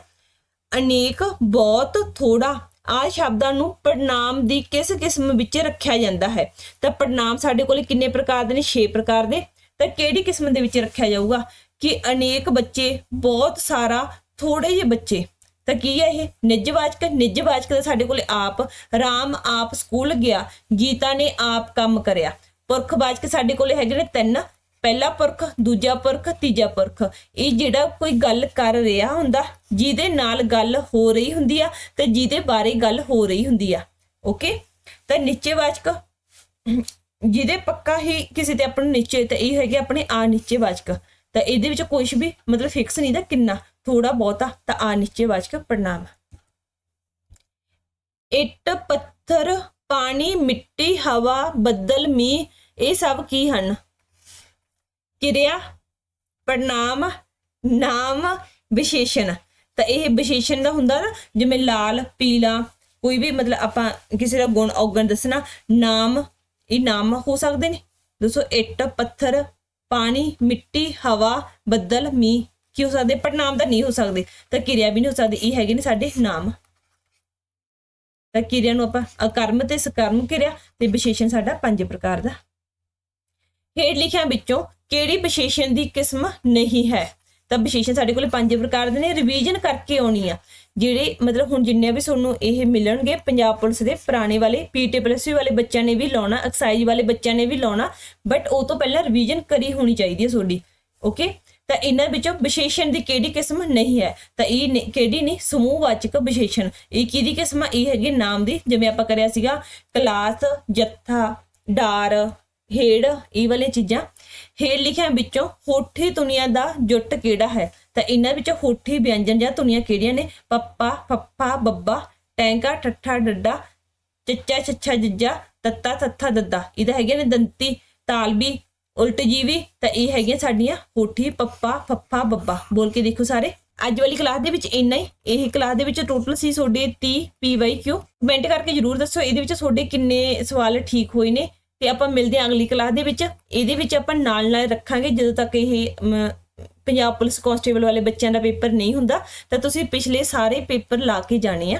ਅਨੇਕ, ਬਹੁਤ ਥੋੜਾ ਆ ਸ਼ਬਦਾਂ ਨੂੰ ਪੜਨਾਮ ਦੀ ਕਿਸ ਕਿਸਮ ਵਿੱਚ ਰੱਖਿਆ ਜਾਂਦਾ ਹੈ। ਤਾਂ ਪੜਨਾਮ ਸਾਡੇ ਕੋਲ ਕਿੰਨੇ ਪ੍ਰਕਾਰ ਦੇ ਨੇ? 6 ਪ੍ਰਕਾਰ ਦੇ। ਤਾਂ ਕਿਹੜੀ ਕਿਸਮ ਦੇ ਵਿੱਚ ਰੱਖਿਆ ਜਾਊਗਾ? ਕਿ ਅਨੇਕ ਬੱਚੇ, ਬਹੁਤ ਸਾਰਾ ਥੋੜੇ ਜਿਹੇ ਬੱਚੇ। ਤਾਂ ਕੀ ਹੈ ਇਹ? ਨਿੱਜਵਾਚਕ ਨਿੱਜਵਾਚਕ ਦਾ ਸਾਡੇ ਕੋਲ ਆਪ। ਰਾਮ ਆਪ ਸਕੂਲ ਗਿਆ। ਗੀਤਾ ਨੇ ਆਪ ਕੰਮ ਕਰਿਆ। ਪੁਰਖ ਪੁਰਖਵਾਚਕ ਸਾਡੇ ਕੋਲ ਹੈਗੇ ਨੇ ਤਿੰਨ। ਪਹਿਲਾ ਪੁਰਖ, ਦੂਜਾ ਪੁਰਖ, ਤੀਜਾ ਪੁਰਖ। ਇਹ ਜਿਹੜਾ ਕੋਈ ਗੱਲ ਕਰ ਰਿਹਾ ਹੁੰਦਾ, ਜਿਹਦੇ ਨਾਲ ਗੱਲ ਹੋ ਰਹੀ ਹੁੰਦੀ ਆ ਤੇ ਜਿਹਦੇ ਬਾਰੇ ਗੱਲ ਹੋ ਰਹੀ ਹੁੰਦੀ ਆ। ਓਕੇ ਤਾਂ ਨਿਸ਼ਚੈਵਾਚਕ ਜਿਹਦੇ ਪੱਕਾ ਹੀ ਕਿਸੇ ਤੇ ਆਪਣਾ ਨਿਸ਼ਚੈ, ਤੇ ਇਹ ਹੈਗੇ ਆਪਣੇ ਆ ਨਿਸ਼ਚੈਵਾਚਕ ਤਾਂ ਇਹਦੇ ਵਿੱਚ ਕੁਝ ਵੀ ਮਤਲਬ ਫਿਕਸ ਨਹੀਂ ਦਾ ਕਿੰਨਾ ਥੋੜਾ ਬਹੁਤਾ, ਤਾਂ ਆ ਨਿਸ਼ਚੈਵਾਚਕ ਪੜਨਾਮ ਇੱਟ, ਪੱਥਰ ਪਾਣੀ, ਮਿੱਟੀ, ਹਵਾ, ਬੱਦਲ, ਮੀਂਹ, ਇਹ ਸਭ ਕੀ ਹਨ? ਕਿਰਿਆ ਪੜਨਾਮ ਨਾਮ, ਵਿਸ਼ੇਸ਼ਣ। ਤਾਂ ਇਹ ਵਿਸ਼ੇਸ਼ਣ ਦਾ ਹੁੰਦਾ ਨਾ, ਜਿਵੇਂ ਲਾਲ, ਪੀਲਾ, ਕੋਈ ਵੀ ਮਤਲਬ ਆਪਾਂ ਕਿਸੇ ਦਾ ਗੁਣ ਔਗਣ ਦੱਸਣਾ, ਨਾਮ, ਇਹ ਨਾਮ ਹੋ ਸਕਦੇ ਨੇ। ਦੱਸੋ, ਇੱਟ, ਪੱਥਰ, ਪਾਣੀ, ਮਿੱਟੀ, ਹਵਾ, ਬੱਦਲ, ਮੀਂਹ, ਕੀ ਹੋ ਸਕਦੇ? ਪੜਨਾਮ ਤਾਂ ਨਹੀਂ ਹੋ ਸਕਦੇ। ਤਾਂ ਕਿਰਿਆ ਵੀ ਨਹੀਂ ਹੋ ਸਕਦੀ, ਇਹ ਹੈਗੇ ਨੇ ਸਾਡੇ ਨਾਮ। ਤਾਂ ਕਿਰਿਆ ਨੂੰ ਆਪਾਂ ਅਕਰਮ ਤੇ ਸਕਰਮ ਕਿਰਿਆ ਤੇ ਵਿਸ਼ੇਸ਼ਣ ਸਾਡਾ ਪੰਜ ਪ੍ਰਕਾਰ ਦਾ। ਹੇਠ ਲਿਖਿਆਂ ਵਿੱਚੋਂ ਕਿਹੜੀ ਵਿਸ਼ੇਸ਼ਣ ਦੀ ਕਿਸਮ ਨਹੀਂ ਹੈ? ਤਾਂ ਵਿਸ਼ੇਸ਼ਣ ਸਾਡੇ ਕੋਲ ਪੰਜ ਪ੍ਰਕਾਰ ਦੇ ਨੇ ਰਿਵੀਜ਼ਨ ਕਰਕੇ ਆਉਣੀ ਆ। ਜਿਹੜੇ ਮਤਲਬ ਹੁਣ ਜਿੰਨੇ ਵੀ ਤੁਹਾਨੂੰ ਇਹ ਮਿਲਣਗੇ, ਪੰਜਾਬ ਪੁਲਿਸ ਦੇ ਪੁਰਾਣੇ ਵਾਲੇ, ਪੀਟੀ ਪਲੱਸ ਵਾਲੇ ਬੱਚਿਆਂ ਨੇ ਵੀ ਲਾਉਣਾ ਐਕਸਾਈਜ਼ ਵਾਲੇ ਬੱਚਿਆਂ ਨੇ ਵੀ ਲਾਉਣਾ ਬਟ ਉਹ ਤੋਂ ਪਹਿਲਾਂ ਰਿਵੀਜ਼ਨ ਕਰੀ ਹੋਣੀ ਚਾਹੀਦੀ ਹੈ ਤੁਹਾਡੀ ਓਕੇ ਤਾਂ ਇਹਨਾਂ ਵਿੱਚੋਂ ਵਿਸ਼ੇਸ਼ਣ ਦੀ ਕਿਹੜੀ ਕਿਸਮ ਨਹੀਂ ਹੈ? ਤਾਂ ਇਹ ਨੇ- ਕਿਹੜੀ ਨਹੀਂ ਸਮੂਹਵਾਚਕ ਵਿਸ਼ੇਸ਼ਣ। ਇਹ ਕਿਹਦੀ ਕਿਸਮ ਆ? ਇਹ ਹੈਗੀ ਨਾਮ ਦੀ, ਜਿਵੇਂ ਆਪਾਂ ਕਰਿਆ ਸੀਗਾ, ਕਲਾਸ, ਜੱਥਾ, ਡਾਰ, ਹੇੜ, ਇਹ ਵਾਲੀਆਂ ਚੀਜ਼ਾਂ। ਹੇੜ ਲਿਖਿਆ ਵਿੱਚੋਂ ਹੋਠੀ ਦੁਨੀਆ ਦਾ ਜੁੱਟ ਕਿਹੜਾ ਹੈ? ਤਾਂ ਇਹਨਾਂ ਵਿੱਚੋਂ ਹੋਠੀ, ਵਿਅੰਜਨ ਜਾਂ ਧੁਨੀਆਂ ਕਿਹੜੀਆਂ ਨੇ? ਪੱਪਾ, ਫੱਫਾ, ਬੱਬਾ, ਟੈਂਕਾ, ਠੱਠਾ, ਡੱਡਾ, ਚੱਚਾ, ਛੱਛਾ, ਜੱਜਾ, ਤੱਤਾ, ਤੱਥਾ, ਦੱਦਾ। ਇਹਦਾ ਹੈਗੇ ਨੇ ਦੰਤੀ, ਤਾਲਬੀ ਉਲਟ ਜੀਵੀ, ਤਾਂ ਇਹ ਹੈਗੀਆਂ ਸਾਡੀਆਂ ਹੋਠੀ ਪੱਪਾ, ਫੱਫਾ, ਬੱਬਾ। ਬੋਲ ਕੇ ਦੇਖੋ ਸਾਰੇ। ਅੱਜ ਵਾਲੀ ਕਲਾਸ ਦੇ ਵਿੱਚ ਇੰਨਾ ਹੀ। ਇਹ ਕਲਾਸ ਦੇ ਵਿੱਚ ਟੋਟਲ ਸੀ ਤੁਹਾਡੇ 30 ਪੀਵਾਈਕਿਊ ਕਮੈਂਟ ਕਰਕੇ ਜਰੂਰ ਦੱਸੋ ਇਹਦੇ ਵਿੱਚ ਤੁਹਾਡੇ ਕਿੰਨੇ ਸਵਾਲ ਠੀਕ ਹੋਏ ਨੇ। ਤੇ ਆਪਾਂ ਮਿਲਦੇ ਹਾਂ ਅਗਲੀ ਕਲਾਸ ਦੇ ਵਿੱਚ। ਇਹਦੇ ਵਿੱਚ ਆਪਾਂ ਨਾਲ ਨਾਲ ਰੱਖਾਂਗੇ ਜਦੋਂ ਤੱਕ ਇਹ ਪੰਜਾਬ ਪੁਲਿਸ ਕਾਂਸਟੇਬਲ ਵਾਲੇ ਬੱਚਿਆਂ ਦਾ ਪੇਪਰ ਨਹੀਂ ਹੁੰਦਾ, ਤਾਂ ਤੁਸੀਂ ਪਿਛਲੇ ਸਾਰੇ ਪੇਪਰ ਲਾ ਕੇ ਜਾਣੇ ਆ।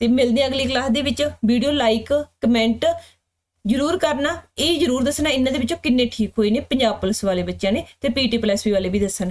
ਤੇ ਮਿਲਦੇ ਹਾਂ ਅਗਲੀ ਕਲਾਸ ਦੇ ਵਿੱਚ। ਵੀਡੀਓ ਲਾਈਕ ਕਮੈਂਟ ਜਰੂਰ ਕਰਨਾ। ਇਹ ਜਰੂਰ ਦੱਸਣਾ, ਇਹਨਾਂ ਦੇ ਵਿੱਚੋਂ ਕਿੰਨੇ ਠੀਕ ਹੋਏ ਨੇ, ਪੰਜਾਬ ਪੁਲਿਸ ਵਾਲੇ ਬੱਚਿਆਂ ਨੇ ਤੇ ਪੀਟੀ ਪਲੱਸ ਵੀ ਵਾਲੇ ਵੀ ਦੱਸਣ।